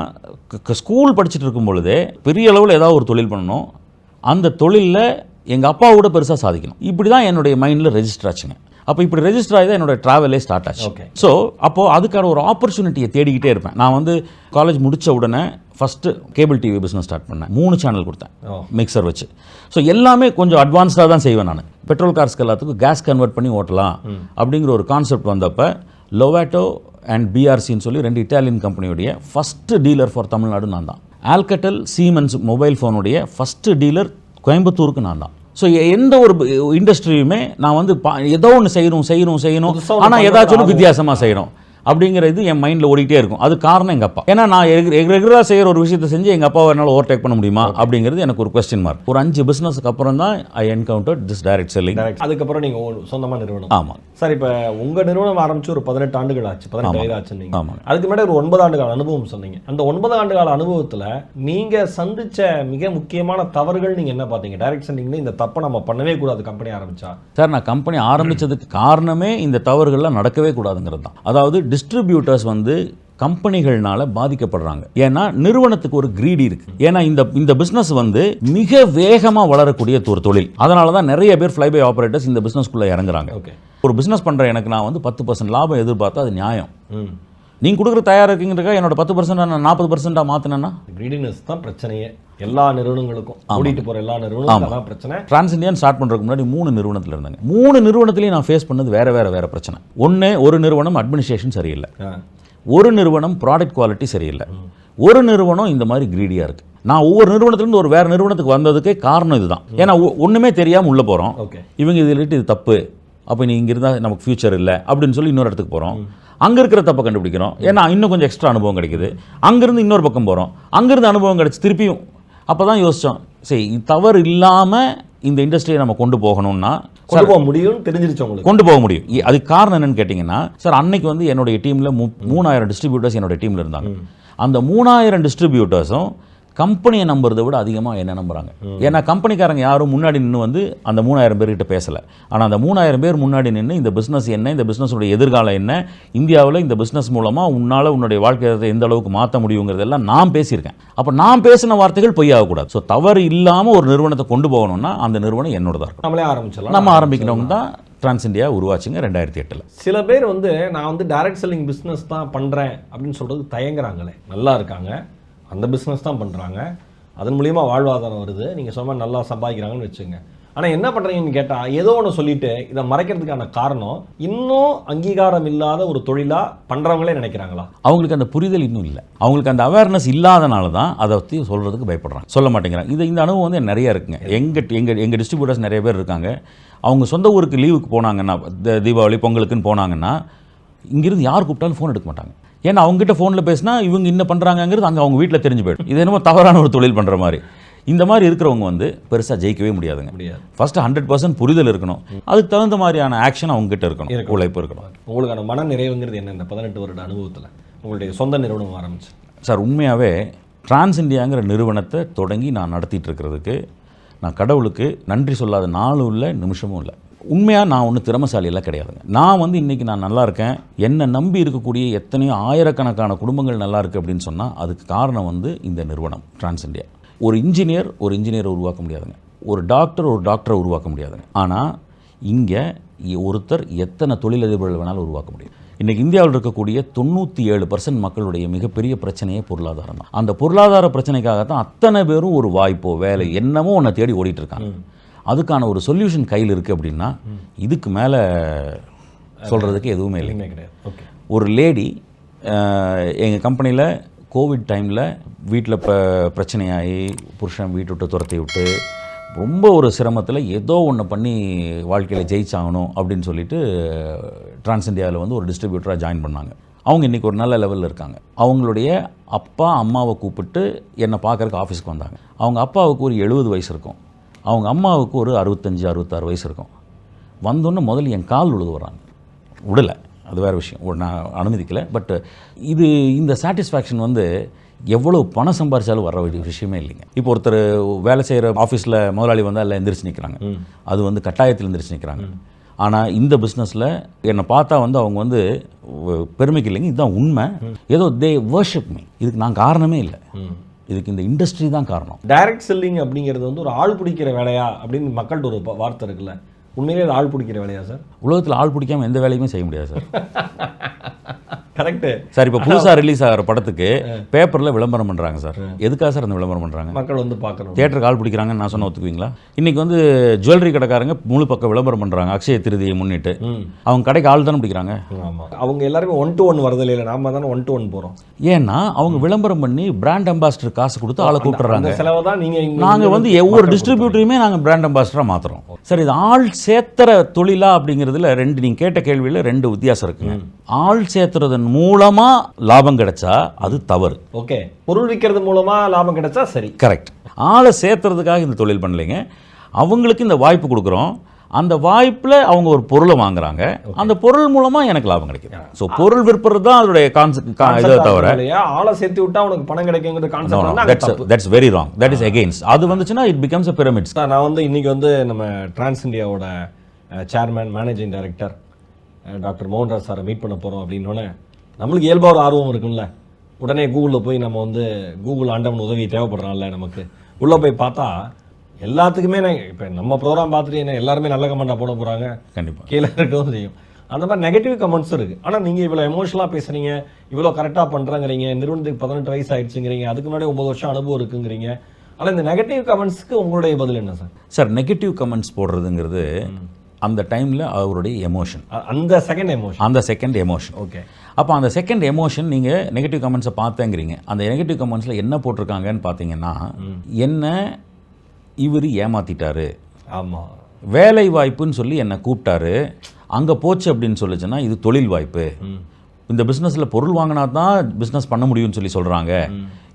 ஸ்கூல் படிச்சுட்டு இருக்கும் பொழுதே பெரிய அளவில் ஏதாவது ஒரு தொழில் பண்ணணும். அந்த தொழிலில் எங்கள் அப்பாவோட பெருசாக சாதிக்கணும். இப்படி தான் என்னுடைய மைண்டில் ரெஜிஸ்டர் ஆச்சுங்க. அப்போ இப்படி ரெஜிஸ்டர் ஆகி தான் என்னோட ட்ராவலே ஸ்டார்ட் ஆச்சு. Okay. ஸோ அப்போது அதுக்கான ஒரு ஆப்பர்ச்சுனிட்டியை தேடிக்கிட்டே இருப்பேன். நான் வந்து காலேஜ் முடித்த உடனே first cable TV business start பண்ணேன். மூணு சேனல் கொடுத்தேன். மிக்சர் வச்சு. ஸோ எல்லாமே கொஞ்சம் அட்வான்ஸ்டாக தான் செய்வேன் நான். பெட்ரோல் கார்ஸ்க்கு எல்லாத்துக்கும் கேஸ் கன்வெர்ட் பண்ணி ஓட்டலாம் அப்படிங்கிற ஒரு கான்செப்ட் வந்தப்போ லொவாட்டோ அண்ட் பிஆர்சின்னு சொல்லி ரெண்டு இட்டாலியன் கம்பெனியுடைய ஃபஸ்ட்டு டீலர் ஃபார் தமிழ்நாடு நான் தான். ஆல்கட்டல் சீமென்ஸ் மொபைல் ஃபோனுடைய ஃபஸ்ட்டு டீலர் கோயம்புத்தூருக்கு நான் தான். ஸோ எந்த ஒரு இண்டஸ்ட்ரியுமே நான் வந்து ஏதோ ஒன்று செய்யணும் செய்யணும் செய்யணும் ஆனால் ஏதாச்சும். வித்தியாசமாக செய்யணும் அப்படிங்கிற இது என் மைண்டில் ஓடிட்டே இருக்கும். அது காரணம் எங்கள் அப்பா. ஏன்னா நான் ரெகுலராக செய்கிற ஒரு விஷயத்தை செஞ்சு எங்கள் அப்பாவை என்னால் ஓவர்டேக் பண்ண முடியுமா? அப்படிங்கிறது எனக்கு ஒரு கொஸ்டின் மார்க் ஒரு அஞ்சு பிஸ்னஸ்க்கு அப்புறம் தான் I encounter this direct selling. அதுக்கப்புறம் நீங்க ஓ- சொந்தமா நிறுவனம். ஆமாம் சார் இப்ப உங்க நிறுவனம் ஆரம்பிச்சு ஒரு பதினெட்டு ஆண்டுகள் ஆச்சு. பதினெட்டு வயது ஆச்சு ஆமாங்க. அதுக்கு முன்னாடி ஒரு ஒன்பது ஆண்டு கால அனுபவம் சொன்னீங்க. அந்த ஒன்பது ஆண்டு கால அனுபவத்துல நீங்க சந்திச்ச மிக முக்கியமான தவறுகள் நீங்க என்ன பாத்தீங்க டைரக்ட் சென்டிங்ல இந்த தப்பை நம்ம பண்ணவே கூடாது கம்பெனி ஆரம்பிச்சா. சார் நான் கம்பெனி ஆரம்பிச்சதுக்கு காரணமே இந்த தவறுகள்லாம் நடக்கவே கூடாதுங்கிறது தான். அதாவது டிஸ்ட்ரிபியூட்டர்ஸ் வந்து கம்பெனிகள்னால பாதிக்கப்படுறாங்க. ஏன்னா நிறுவனத்துக்கு ஒரு கிரீடி இருக்கு. ஏன்னா இந்த இந்த பிசினஸ் வந்து மிக வேகமா வளரக்கூடிய ஒரு தொழில். அதனால தான் நிறைய பேர் ஃப்ளை பை ஆபரேட்டர்ஸ் இந்த பிசினஸ்க்குள்ள இறங்குறாங்க. ஒரு பிசினஸ் பண்ற எனக்கு நான் வந்து பத்து பர்சன்ட் லாபம் எதிர்பார்த்தா அது நியாயம். ம் நீங்க கொடுக்குற தயாரா இருக்கீங்கிறக்கா என்னோட பத்து பர்சன்ட் நான் நாற்பது பர்சன்டா மாத்தினேன்னா? கிரீடினஸ் தான் பிரச்சனையே. எல்லா நிறுவனங்களுக்கும். ஓடிட்டு போற எல்லா நிறுவனங்களுக்கும் அதான் பிரச்சனை. டிரான்ஸ் இந்தியன் ஸ்டார்ட் பண்ணுறதுக்கு முன்னாடி மூணு நிறுவனத்தில் இருந்தாங்க. மூணு நிறுவனத்துலையும் நான் ஃபேஸ் பண்ணது வேற வேற வேற பிரச்சனை. ஒன்று ஒரு நிறுவனம் அட்மினிஸ்ட்ரேஷன் சரியில்லை. ஒரு நிறுவனம் ப்ராடக்ட் குவாலிட்டி சரியில்லை. ஒரு நிறுவனம் இந்த மாதிரி கிரீடியாக இருக்குது நான் ஒவ்வொரு நிறுவனத்துலேருந்து ஒரு வேற நிறுவனத்துக்கு வந்ததுக்கே காரணம் இதுதான். ஏன்னா ஒ- ஒண்ணுமே தெரியாமல் உள்ளே போகிறோம் ஓகே. இவங்க இதில் இது தப்பு. அப்போ நீ இங்கே இருந்தால் நமக்கு ஃபியூச்சர் இல்லை அப்படின்னு சொல்லி இன்னொரு இடத்துக்கு போகிறோம் அங்கே இருக்கிற தப்பை கண்டுபிடிக்கிறோம். ஏன்னா இன்னும் கொஞ்சம் எக்ஸ்ட்ரா அனுபவம் கிடைக்குது. அங்கேருந்து இன்னொரு பக்கம் போகிறோம் அங்கேருந்து அனுபவம் கிடைச்சி திருப்பியும் அப்போ தான் யோசித்தோம் சரி தவறு இல்லாமல் இந்த இண்டஸ்ட்ரியை நம்ம கொண்டு போகணும்னா கொண்டு போக முடியும்னு தெரிஞ்சிருச்சு உங்களுக்கு? கொண்டு போக முடியும். அதுக்கு காரணம் என்னன்னு கேட்டிங்கன்னா சார் அன்னைக்கு வந்து என்னுடைய டீமில் மூணாயிரம் டிஸ்ட்ரிபியூட்டர்ஸ் என்னுடைய டீமில் இருந்தாங்க. அந்த மூணாயிரம் டிஸ்ட்ரிபியூட்டர்ஸும் கம்பெனியை நம்புறதை விட அதிகமாக என்ன நம்புறாங்க. ஏன்னா கம்பெனிக்காரங்க யாரும் முன்னாடி நின்று வந்து அந்த மூணாயிரம் பேர்கிட்ட பேசலை. ஆனால் அந்த மூணாயிரம் பேர் முன்னாடி நின்று இந்த பிஸ்னஸ் என்ன இந்த பிஸ்னஸோட எதிர்காலம் என்ன இந்தியாவில் இந்த பிஸ்னஸ் மூலமாக உன்னால் உன்னுடைய வாழ்க்கையை எந்த அளவுக்கு மாற்ற முடியுங்கிறதெல்லாம் நான் பேசியிருக்கேன். அப்போ நான் பேசின வார்த்தைகள் பொய்யாகக்கூடாது. ஸோ தவறு இல்லாமல் ஒரு நிறுவனத்தை கொண்டு போகணும்னா அந்த நிறுவனம் என்னோடதாக இருக்கும். நம்மளே ஆரம்பிச்சிடலாம். நம்ம ஆரம்பிக்கணும் தான் டிரான்ஸ் இந்தியா உருவாச்சுங்க ரெண்டாயிரத்தி எட்டில். சில பேர் வந்து நான் வந்து டைரக்ட் செல்லிங் பிஸ்னஸ் தான் பண்ணுறேன் அப்படின்னு சொல்கிறது தயங்குறாங்களே. நல்லா இருக்காங்க. அந்த பிஸ்னஸ் தான் பண்ணுறாங்க அதன் மூலிமா வாழ்வாதாரம் வருது. நீங்கள் சொன்ன நல்லா சம்பாதிக்கிறாங்கன்னு வச்சுங்க ஆனால் என்ன பண்ணுறீங்கன்னு கேட்டால் ஏதோ ஒன்று சொல்லிட்டு இதை மறைக்கிறதுக்கான காரணம் இன்னும் அங்கீகாரம் இல்லாத ஒரு தொழிலாக பண்ணுறவங்களே நினைக்கிறாங்களா? அவங்களுக்கு அந்த புரிதல் இன்னும் இல்லை. அவங்களுக்கு அந்த அவேர்னஸ் இல்லாதனால தான் அதை பற்றி சொல்கிறதுக்கு பயப்படுறாங்க. சொல்ல மாட்டேங்கிறாங்க. இது இந்த அனுபவம் வந்து நிறைய இருக்குங்க. எங்கள் எங்கள் எங்கள் டிஸ்ட்ரிபியூட்டர்ஸ் நிறைய பேர் இருக்காங்க. அவங்க சொந்த ஊருக்கு லீவுக்கு போனாங்கன்னா தீபாவளி பொங்கலுக்குன்னு போனாங்கன்னா இங்கிருந்து யார் கூப்பிட்டாலும் ஃபோன் எடுக்க மாட்டாங்க. ஏன்னா அவங்ககிட்ட ஃபோனில் பேசினா இவங்க என்ன பண்ணுறாங்கங்கிறது அங்கே அவங்க வீட்டில் தெரிஞ்சு போயிடும். இது என்னமோ தவறான ஒரு தொழில் பண்ணுற மாதிரி. இந்த மாதிரி இருக்கிறவங்க வந்து பெருசாக ஜெயிக்கவே முடியாதுங்க. முடியாது. ஃபர்ஸ்ட் ஹண்ட்ரட் பர்சன்ட் புரிதல் இருக்கணும். அதுக்கு தகுந்த மாதிரியான ஆக்ஷன் அவங்ககிட்ட இருக்கணும். உழைப்பு இருக்கணும். உங்களுக்கான மன நிறைவுங்கிறது என்ன இந்த பதினெட்டு வருட அனுபவத்தில். உங்களுடைய சொந்த நிறுவனம் ஆரம்பிச்சு. சார் உண்மையாகவே டிரான்ஸ் இந்தியாங்கிற நிறுவனத்தை தொடங்கி நான் நடத்திட்டு இருக்கிறதுக்கு நான் கடவுளுக்கு நன்றி சொல்லாத நாளும் இல்லை நிமிஷமும் இல்லை. உண்மையாக நான் ஒன்றும் திறமசாலியெல்லாம் கிடையாதுங்க. நான் வந்து இன்றைக்கி நான் நல்லா இருக்கேன். என்னை நம்பி இருக்கக்கூடிய எத்தனையோ ஆயிரக்கணக்கான குடும்பங்கள் நல்லா இருக்குது அப்படின்னு சொன்னால் அதுக்கு காரணம் வந்து இந்த நிறுவனம் டிரான்ஸ் இந்தியா ஒரு இன்ஜினியர் ஒரு இன்ஜினியரை உருவாக்க முடியாதுங்க. ஒரு டாக்டர் ஒரு டாக்டரை உருவாக்க முடியாதுங்க. ஆனால் இங்கே ஒருத்தர் எத்தனை தொழிலதிபர்கள் வேணாலும் உருவாக்க முடியும். இன்றைக்கி இந்தியாவில் இருக்கக்கூடிய தொண்ணூற்றி ஏழு பர்சன்ட் மக்களுடைய மிகப்பெரிய பிரச்சனையே பொருளாதாரம் தான். அந்த பொருளாதார பிரச்சனைக்காக தான் அத்தனை பேரும் ஒரு வாய்ப்போ வேலை என்னமோ ஒன்றை தேடி ஓடிட்டு இருக்காங்க. அதுக்கான ஒரு சொல்யூஷன் கையில் இருக்குது அப்படின்னா இதுக்கு மேலே சொல்கிறதுக்கு எதுவுமே இல்லை. கிடையாது. ஒரு லேடி எங்கள் கம்பெனியில் கோவிட் டைமில் வீட்டில் இப்போ பிரச்சனையாகி புருஷன் வீட்டு விட்டு துரத்தி விட்டு ரொம்ப ஒரு சிரமத்தில் ஏதோ ஒன்று பண்ணி வாழ்க்கையில் ஜெயிச்சாகணும் அப்படின்னு சொல்லிட்டு டிரான்ஸ் இந்தியாவில் வந்து ஒரு டிஸ்ட்ரிபியூட்டராக ஜாயின் பண்ணாங்க. அவங்க இன்றைக்கி ஒரு நல்ல லெவலில் இருக்காங்க. அவங்களுடைய அப்பா அம்மாவை கூப்பிட்டு என்னை பார்க்கறக்கு ஆஃபீஸ்க்கு வந்தாங்க. அவங்க அப்பாவுக்கு ஒரு எழுபது வயசு இருக்கும். அவங்க அம்மாவுக்கு ஒரு அறுபத்தஞ்சு அறுபத்தாறு வயசு இருக்கும். வந்தோன்னே முதல்ல என் கால் உழுது வராங்க விடலை அது வேறு விஷயம். நான் அனுமதிக்கலை. பட் இது இந்த சாட்டிஸ்ஃபேக்ஷன் வந்து எவ்வளோ பணம் சம்பாரிச்சாலும் வர வேண்டிய விஷயமே இல்லைங்க. இப்போ ஒருத்தர் வேலை செய்கிற ஆஃபீஸில் முதலாளி வந்தால் எல்லாம் எந்திரிச்சு நிற்கிறாங்க. அது வந்து கட்டாயத்தில் எந்திரிச்சு நிற்கிறாங்க. ஆனால் இந்த பிஸ்னஸில் என்னை பார்த்தா வந்து அவங்க வந்து பெருமைக்கு இல்லைங்க. இதுதான் உண்மை. ஏதோ தே வர்ஷிப் மீ இதுக்கு நான் காரணமே இல்லை. இதுக்கு இந்த இண்டஸ்ட்ரி தான் காரணம். டைரக்ட் செல்லிங் அப்படிங்கிறது வந்து ஒரு ஆள் பிடிக்கிற வேலையா அப்படின்னு மக்கள்கிட்ட ஒரு வார்த்தை இருக்குல்ல. உண்மையிலே ஆள் பிடிக்கிற வேலையா சார் உலகத்தில் ஆள் பிடிக்காம எந்த வேலையுமே செய்ய முடியாது சார் கரெக்டு சார் இப்போ புதுசாக ரிலீஸ் ஆகிற படத்துக்கு பேப்பரில் விளம்பரம் பண்ணுறாங்க சார். எதுக்காக சார் அந்த விளம்பரம் பண்ணுறாங்க மக்கள் வந்து பார்க்கணும். தியேட்டருக்கு ஆள் பிடிக்கிறாங்கன்னு நான் சொன்ன ஒத்துக்குவீங்களா? இன்னைக்கு வந்து ஜுவல்லரி கடைக்காரங்க முழு பக்கம் விளம்பரம் பண்ணுறாங்க அக்ஷய திருதியை முன்னிட்டு. அவங்க கடைக்கு ஆள் தானே பிடிக்கிறாங்க? ஆமாம் அவங்க எல்லாருமே ஒன் டு ஒன் வரதில்லை இல்லை நாம தானே ஒன் டு ஒன் போகிறோம் ஏன்னா அவங்க விளம்பரம் பண்ணி பிராண்ட் அம்பாசிடர் காசு கொடுத்து ஆளை கூப்பிட்டுறாங்க. அந்த செலவை தான் நீங்கள் நாங்கள் வந்து ஒவ்வொரு டிஸ்ட்ரிபியூட்டரையுமே நாங்கள் பிராண்ட் அம்பாசிடராக மாற்றுறோம் சார் இது ஆள் சேர்த்துற தொழிலா அப்படிங்கிறதுல ரெண்டு நீங்கள் கேட்ட கேள்வியில் ரெண்டு வித்தியாசம் இருக்குங்க. ஆள் சேர்த்துறதன் மூலமாக லாபம் கிடைச்சா அது தவறு. ஓகே. பொருள் விற்கிறது மூலமா லாபம் கிடைச்சா சரி. கரெக்ட் ஆளை சேர்த்துறதுக்காக இந்த தொழில் பண்ணலைங்க. அவங்களுக்கு இந்த வாய்ப்பு கொடுக்குறோம். அந்த வாய்ப்பில் அவங்க ஒரு பொருளை வாங்குறாங்க. அந்த பொருள் மூலமாக எனக்கு லாபம் கிடைக்குது. ஸோ பொருள் விற்பது தான் அதோடைய கான்செப்ட் இதை தவிர ஆளை சேர்த்து விட்டா உனக்கு பணம் கிடைக்குங்கிற concept that's very wrong that is against அது வந்துச்சுன்னா இட் பிகம்ஸ் அ பிரமிட்ஸ் நான் வந்து இன்னைக்கு வந்து நம்ம டிரான்ஸ் இந்தியாவோட chairman managing director doctor Mohanraj சாரை மீட் பண்ண போகிறோம் அப்படின்னோடனே நம்மளுக்கு இயல்பாக ஒரு ஆர்வம் இருக்கும்ல. உடனே கூகுளில் போய் நம்ம வந்து கூகுள் ஆண்டவன் உதவி தேவைப்படுறான்ல நமக்கு. உள்ளே போய் பார்த்தா எல்லாத்துக்குமே நான் இப்போ நம்ம ப்ரோக்ராம் பார்த்துட்டு என்ன எல்லாருமே நல்ல கமெண்டாக போட போகிறாங்க கண்டிப்பாக கீழே இருக்கவும் செய்யும். அந்த மாதிரி நெகட்டிவ் கமெண்ட்ஸ் இருக்குது ஆனால் நீங்கள் இவ்வளோ எமோஷனலாக பேசுகிறீங்க இவ்வளோ கரெக்டாக பண்ணுறாங்கிறீங்க நிறுவனத்துக்கு பதினெட்டு வயசு ஆயிடுச்சுங்கிறீங்க அதுக்கு முன்னாடி ஒம்பது வருஷம் அனுபவம் இருக்குங்கிறீங்க. ஆனால் இந்த நெகட்டிவ் கமெண்ட்ஸ்க்கு உங்களுடைய பதில் என்ன சார்? சார் நெகட்டிவ் கமெண்ட்ஸ் போடுறதுங்கிறது அந்த டைமில் அவருடைய எமோஷன் அந்த செகண்ட் எமோஷன் அந்த செகண்ட் எமோஷன் ஓகே அப்போ அந்த செகண்ட் எமோஷன் நீங்கள் நெகட்டிவ் கமெண்ட்ஸை பார்த்தேங்கிறீங்க. அந்த நெகட்டிவ் கமெண்ட்ஸில் என்ன போட்டிருக்காங்கன்னு பார்த்தீங்கன்னா என்ன இவர் ஏமாத்திட்டாரு. ஆமாம் வேலை வாய்ப்புன்னு சொல்லி என்னை கூப்பிட்டாரு. அங்கே போச்சு அப்படின்னு சொல்லுச்சுன்னா இது தொழில் வாய்ப்பு. இந்த பிஸ்னஸில் பொருள் வாங்கினா தான் பிஸ்னஸ் பண்ண முடியும்னு சொல்லி சொல்கிறாங்க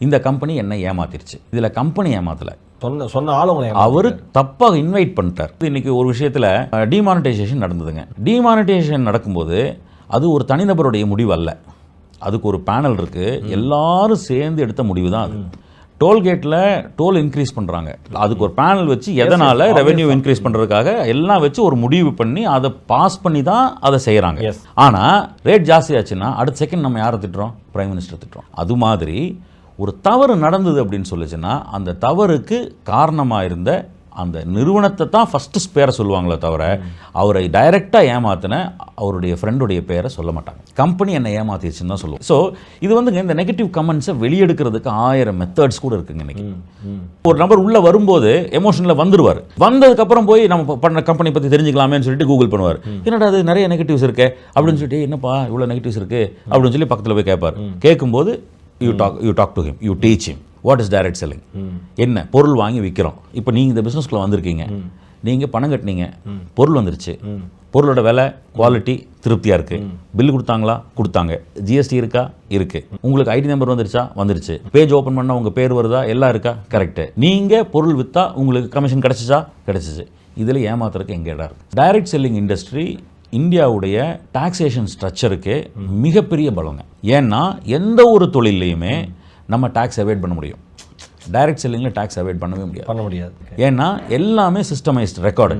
இந்த கம்பெனி என்ன ஏமாத்திருச்சு. இதில் கம்பெனி ஏமாத்தலை. சொன்ன சொன்ன ஆள் உங்களை ஏமாத்திட்டாரு. அவர் தப்பாக இன்வைட் பண்ணிட்டார். இன்னைக்கு ஒரு விஷயத்தில் டிமானிட்டைசேஷன் நடந்ததுங்க. டிமானிட்டைசேஷன் நடக்கும்போது அது ஒரு தனிநபருடைய முடிவு அல்ல அதுக்கு ஒரு பேனல் இருக்குது எல்லாரும் சேர்ந்து எடுத்த முடிவு தான் அது. டோல்கேட்டில் டோல் இன்க்ரீஸ் பண்ணுறாங்க அதுக்கு ஒரு பேனல் வச்சு எதனால் ரெவென்யூ. இன்க்ரீஸ் பண்ணுறதுக்காக எல்லாம் வச்சு ஒரு முடிவு பண்ணி அதை பாஸ் பண்ணி தான் அதை செய்கிறாங்க. ஆனால் ரேட் ஜாஸ்தி ஆச்சுன்னா அடுத்த செகண்ட் நம்ம யாரை திட்டுறோம்? Prime minister திட்டுறோம். அது மாதிரி ஒரு தவறு நடந்தது அப்படின்னு சொல்லுச்சுன்னா அந்த தவறுக்கு காரணமாக இருந்த அந்த நிறுவனத்தை தான் ஃபஸ்ட்டு பேரை சொல்லுவாங்களே தவிர அவரை டைரெக்டாக ஏமாத்தின அவருடைய ஃப்ரெண்டுடைய பேரை சொல்ல மாட்டாங்க. கம்பெனி என்னை ஏமாத்திடுச்சுன்னு தான் சொல்லுவோம். ஸோ இது வந்துங்க இந்த நெகட்டிவ் கமெண்ட்ஸை வெளியெடுக்கிறதுக்கு ஆயிரம் மெத்தட்ஸ் கூட இருக்குங்க இன்னைக்கு. ஒரு நபர் உள்ள வரும்போது எமோஷனில் வந்துருவார். வந்ததுக்கப்புறம் போய் நம்ம பண்ண கம்பெனி பற்றி தெரிஞ்சுக்கலாமேன்னு சொல்லிட்டு கூகுள் பண்ணுவார். என்னடா அது நிறைய நெகட்டிவ்ஸ் இருக்கே? அப்படின்னு சொல்லிட்டு என்னப்பா இவ்வளோ நெகட்டிவ்ஸ் இருக்கு? அப்படின்னு சொல்லி பக்கத்தில் போய் கேட்பார் கேட்கும்போது you talk you talk to him you teach him what is direct selling என்ன? பொருள் வாங்கி விற்கிறோம் இப்போ நீங்கள் இந்த பிஸ்னஸ்குள்ளே வந்திருக்கீங்க. நீங்கள் பணம் கட்டினீங்க. பொருள் வந்துருச்சு. பொருளோட விலை குவாலிட்டி திருப்தியாக இருக்குது பில் கொடுத்தாங்களா? கொடுத்தாங்க. ஜிஎஸ்டி இருக்கா? இருக்குது உங்களுக்கு ஐடி நம்பர் வந்துருச்சா? வந்துருச்சு. பேஜ் ஓப்பன் பண்ணால் உங்கள் பேர் வருதா? எல்லாம் இருக்கா? கரெக்டு நீங்கள் பொருள் விற்றா உங்களுக்கு கமிஷன் கிடைச்சிச்சா? கிடச்சிச்சு. இதில் ஏமாத்துறதுக்கு எங்கே இடம் இருக்குது டைரக்ட் செல்லிங் இண்டஸ்ட்ரி இந்தியாவுடைய டாக்ஸேஷன் ஸ்ட்ரக்சருக்கு மிகப்பெரிய பலங்க. ஏன்னா எந்த ஒரு தொழிலையுமே நம்ம டாக்ஸ் அவாய்ட் பண்ண முடியும். டைரக்ட் செல்லிங்கில் டாக்ஸ் அவாய்ட் பண்ணவே முடியாது. பண்ண முடியாது. ஏன்னா எல்லாமே சிஸ்டமைஸ்ட் ரெக்கார்டு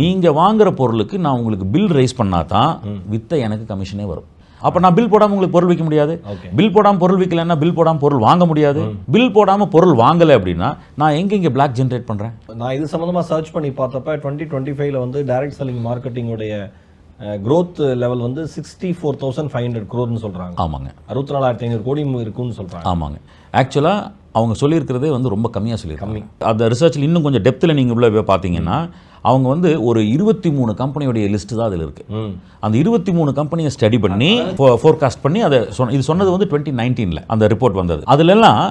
நீங்கள் வாங்குற பொருளுக்கு நான் உங்களுக்கு பில் ரைஸ் பண்ணா தான் வித்த எனக்கு கமிஷனே வரும். அப்போ நான் பில் போடாமல் உங்களுக்கு பொருள் விற்க முடியாது. பில் போடாமல் பொருள் விற்கலைன்னா பில் போடாமல் பொருள் வாங்க முடியாது. பில் போடாமல் பொருள் வாங்கலை அப்படின்னா நான் எங்கே இங்கே பிளாக் ஜென்ரேட் பண்ணுறேன் நான் இது சம்மந்தமாக சர்ச் பண்ணி பார்த்தப்ப டுவெண்ட்டி டுவெண்ட்டி ஃபைவ்ல வந்து டைரக்ட் செல்லிங் மார்க்கெட்டிங்கோடைய growth லெவல் வந்து sixty four thousand five hundred க்ரோர்னு சொல்கிறாங்க ஆமாங்க. அறுபத்தி நாலாயிரத்தி ஐநூறு கோடி இருக்குன்னு சொல்கிறாங்க ஆமாங்க. ஆக்சுவலாக அவங்க சொல்லியிருக்கிறதே வந்து ரொம்ப கம்மியாக சொல்லியிருக்காங்க. அந்த ரிசர்ச்சில் இன்னும் கொஞ்சம் டெப்த்தில் நீங்கள் உள்ள போய் பார்த்தீங்கன்னா அவங்க வந்து ஒரு இருபத்தி மூணு கம்பெனியோடைய லிஸ்ட் தான் அதில் இருக்குது அந்த இருபத்தி மூணு கம்பெனியை ஸ்டடி பண்ணி ஃபோர்காஸ்ட் பண்ணி அதை சொன்ன இது சொன்னது வந்து டுவெண்ட்டி நைன்டீனில் அந்த ரிப்போர்ட் வந்தது. அதுலலாம்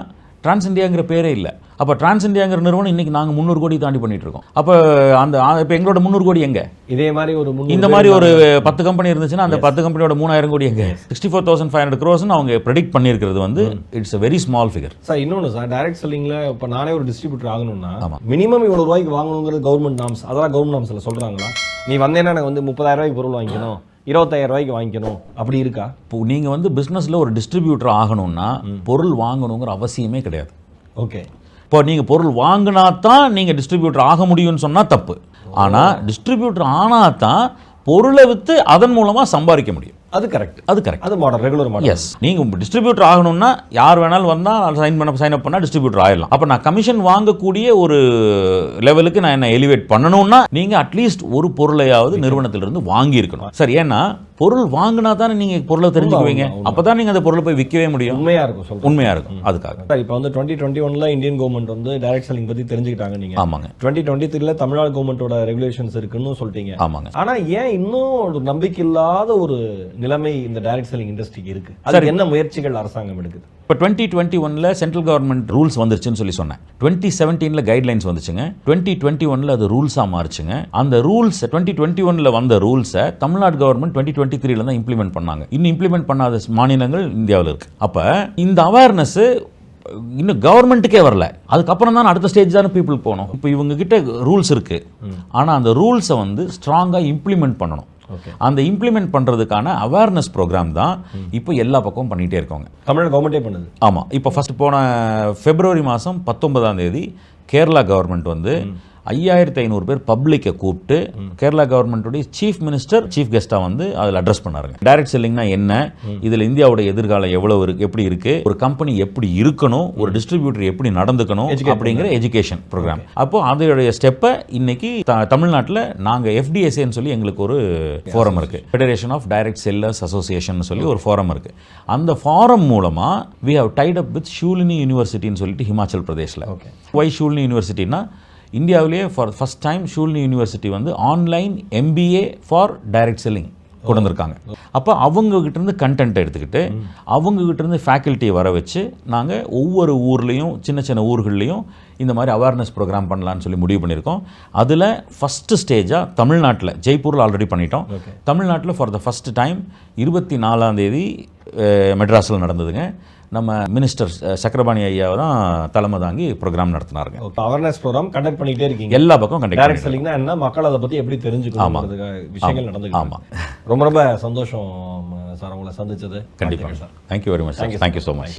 டிரான்ஸ் இந்தியாங்கிற பேரே இல்லை. அப்போ டிரான்ஸ் இந்தியாங்கிற நிறுவனம் இன்னைக்கு நாங்கள் முந்நூறு கோடி தாண்டி பண்ணிட்டு இருக்கோம் அப்போ அந்த இப்போ எங்களோட முந்நூறு கோடி எங்க? இதே மாதிரி ஒரு இந்த மாதிரி ஒரு பத்து கம்பெனி இருந்துச்சுன்னா அந்த பத்து கம்பெனியோட மூணாயிரம் கோடி எங்க? Sixty four thousand five hundred க்ரோஸ்னு அவங்க ப்ரெடிக்ட் பண்ணியிருக்கிறது வந்து it's a very small figure sir இன்னொன்று சார் டைரக்ட் செல்லிங்ல இப்போ நானே ஒரு டிஸ்ட்ரிபியூட்டர் ஆகணும்னா மினிமம் இவ்வளோ ரூபாய்க்கு வாங்கணுங்கிறது கவர்மெண்ட் நாம்ஸ் அதெல்லாம் கவர்மெண்ட் நாம்ஸில் சொல்றாங்களா? நீ வந்தேன்னா எனக்கு வந்து முப்பதாயிரம் ரூபாய்க்கு பொருள் வாங்கிக்கணும் இருபத்தாயிரம் ரூபாய்க்கு வாங்கிக்கணும். அப்படி இருக்கா? இப்போ நீங்கள் வந்து பிஸ்னஸில் ஒரு டிஸ்ட்ரிபியூட்டர் ஆகணும்னா பொருள் வாங்கணுங்கிற அவசியமே கிடையாது. ஓகே இப்போ நீங்கள் பொருள் வாங்கினா தான் நீங்கள் டிஸ்ட்ரிபியூட்டர் ஆக முடியும்னு சொன்னால் தப்பு. ஆனால் டிஸ்ட்ரிபியூட்டர் ஆனால் தான் பொருளை விற்று அதன் மூலமாக சம்பாதிக்க முடியும். அது கரெக்ட் அது கரெக்ட் அது மாடல் ரெகுலர் மாடல் எஸ் நீங்கள் டிஸ்ட்ரிபியூட்டர் ஆகணும்னா யார் வேணாலும் வந்தால் சைன் பண்ண சைன் அப் பண்ணால் டிஸ்ட்ரிபியூட்டர் ஆயிடலாம். அப்போ நான் கமிஷன் வாங்கக்கூடிய ஒரு லெவலுக்கு நான் என்ன எலிவேட் பண்ணணும்னா நீங்கள் அட்லீஸ்ட் ஒரு பொருளையாவது நிறுவனத்திலிருந்து வாங்கியிருக்கணும். சரி ஏன்னா பொருள் வாங்கினா தானே நீங்கள் பொருளை தெரிஞ்சுக்குவீங்க? அப்போ தான் நீங்கள் அந்த பொருளை போய் விற்கவே முடியும். உண்மையா இருக்கும் உண்மையாக இருக்கும். அதுக்காக. சார் இப்போ வந்து டுவெண்ட்டி டுவெண்ட்டி ஒன்ல இந்தியன் கவர்மெண்ட் வந்து டைரக்ட் செல்லிங் பத்தி தெரிஞ்சுக்கிட்டாங்க நீங்க. ஆமாங்க. டுவெண்ட்டி டுவெண்ட்டி த்ரீல தமிழ்நாடு கவர்மெண்டோட ரெகுலேஷன்ஸ் இருக்குன்னு சொல்லிட்டீங்க. ஆமாங்க. ஆனா ஏன் இன்னும் ஒரு நம்பிக்கை இல்லாத ஒரு நிலைமை இந்த டைரக்ட் செல்லிங் இண்டஸ்ட்ரிக்கு இருக்கு? அதுக்கு என்ன முயற்சிகள் அரசாங்கம் எடுக்குது? இப்போ டுவெண்ட்டி டுவெண்ட்டி ஒனில் சென்ட்ரல் கவர்மெண்ட் ரூல்ஸ் வந்துருச்சுன்னு சொல்லி சொன்னேன். டுவெண்ட்டி செவன்டீனில் கைட்லைன்ஸ் வந்துச்சுங்க. டுவெண்ட்டி டுவெண்ட்டி ஒனில் அது ரூல்ஸாக மாறுச்சுங்க. அந்த ரூல்ஸ் டுவெண்ட்டி டுவெண்ட்டி ஒனில் வந்த ரூல்ஸை தமிழ்நாடு கவர்மெண்ட் டுவெண்ட்டி டுவெண்ட்டி த்ரீல தான் இம்ப்ளிமெண்ட் பண்ணாங்க. இன்னும் இம்ப்ளிமெண்ட் பண்ணாத மாநிலங்கள் இந்தியாவில் இருக்கு. அப்போ இந்த அவேர்னஸ் இன்னும் கவர்மெண்ட்டுக்கே வரல. அதுக்கப்புறம் தான் அடுத்த ஸ்டேஜ் தானே பீப்புள் போகணும். இப்போ இவங்க கிட்ட ரூல்ஸ் இருக்கு ஆனால் அந்த ரூல்ஸை வந்து ஸ்ட்ராங்காக இம்ப்ளிமெண்ட் பண்ணணும். அந்த இம்ப்ளிமெண்ட் பண்ணுறதுக்கான அவேர்னஸ் ப்ரோக்ராம் தான் இப்போ எல்லா பக்கமும் பண்ணிகிட்டே இருக்காங்க. தமிழ்நாடு கவர்மெண்டே பண்ணுது. ஆமாம் இப்போ ஃபர்ஸ்ட் போன ஃபெப்ரவரி மாதம் பத்தொன்பதாம் தேதி கேரளா கவர்மெண்ட் வந்து ஐயாயிரத்தி ஐநூறு பேர் பப்ளிக்கை கூப்பிட்டு கேரளா கவர்மெண்ட்டுடைய சீஃப் மினிஸ்டர் சீஃப் கெஸ்ட்டாக வந்து அதில் அட்ரஸ் பண்ணாருங்க. டைரக்ட் செல்லிங்னா என்ன? இதில் இந்தியாவோட எதிர்காலம் எவ்வளவு இருக்கு எப்படி இருக்கு? ஒரு கம்பெனி எப்படி இருக்கணும்? ஒரு டிஸ்ட்ரிபியூட்டர் எப்படி நடந்துக்கணும்? அப்படிங்கிற எஜுகேஷன் ப்ரோக்ராம் அப்போ அதோடைய ஸ்டெப்பை இன்னைக்கு தமிழ்நாட்டில் நாங்கள் எஃப்டிஎஸ்ஏன்னு சொல்லி எங்களுக்கு ஒரு ஃபோரம் இருக்கு. Federation of direct sellers association சொல்லி ஒரு ஃபோரம் இருக்கு. அந்த ஃபாரம் மூலமா we have tied up with Shoolini யூனிவர்சிட்டின்னு சொல்லிட்டு ஹிமாச்சல் பிரதேஷ்ல ஓகே ஒய் ஷூலினி யூனிவர்சிட்டினா இந்தியாவிலேயே for first time Shoolini university வந்து online MBA for direct selling கொண்டு வந்திருக்காங்க அப்போ அவங்க கிட்ட இருந்து கண்டென்ட் எடுத்துக்கிட்டு அவங்க கிட்ட இருந்து ஃபேக்கல்ட்டியை வர வச்சு நாங்கள் ஒவ்வொரு ஊர்லேயும் சின்ன சின்ன ஊர்கள்லையும் இந்த மாதிரி அவேர்னஸ் ப்ரோக்ராம் பண்ணலாம்னு சொல்லி முடிவு பண்ணியிருக்கோம். அதில் ஃபஸ்ட்டு ஸ்டேஜாக தமிழ்நாட்டில் ஜெய்ப்பூரில் ஆல்ரெடி பண்ணிட்டோம். தமிழ்நாட்டில் ஃபார் த ஃபஸ்ட் டைம் இருபத்தி நாலாம் தேதி மெட்ராஸில் நடந்ததுங்க. நம்ம மினிஸ்டர் சக்கரபாணி ஐயாவை தான் தலைமை தாங்கி ப்ரோக்ராம் நடத்தினாருங்க. அவேர்னஸ் ப்ரோக்ராம் கண்டக்ட் பண்ணிட்டே இருக்கீங்க. எல்லா பக்கம் கண்டக்ட் டைரக்ட் செல்லிங்னா என்ன? மக்கள் அதை பத்தி எப்படி தெரிஞ்சுக்கணும் விஷயங்கள் நடந்துக்கு ஆமா. ரொம்ப ரொம்ப சந்தோஷம் சார். உங்களை சந்திச்சது. கண்டிப்பாக thank you very much thank you so much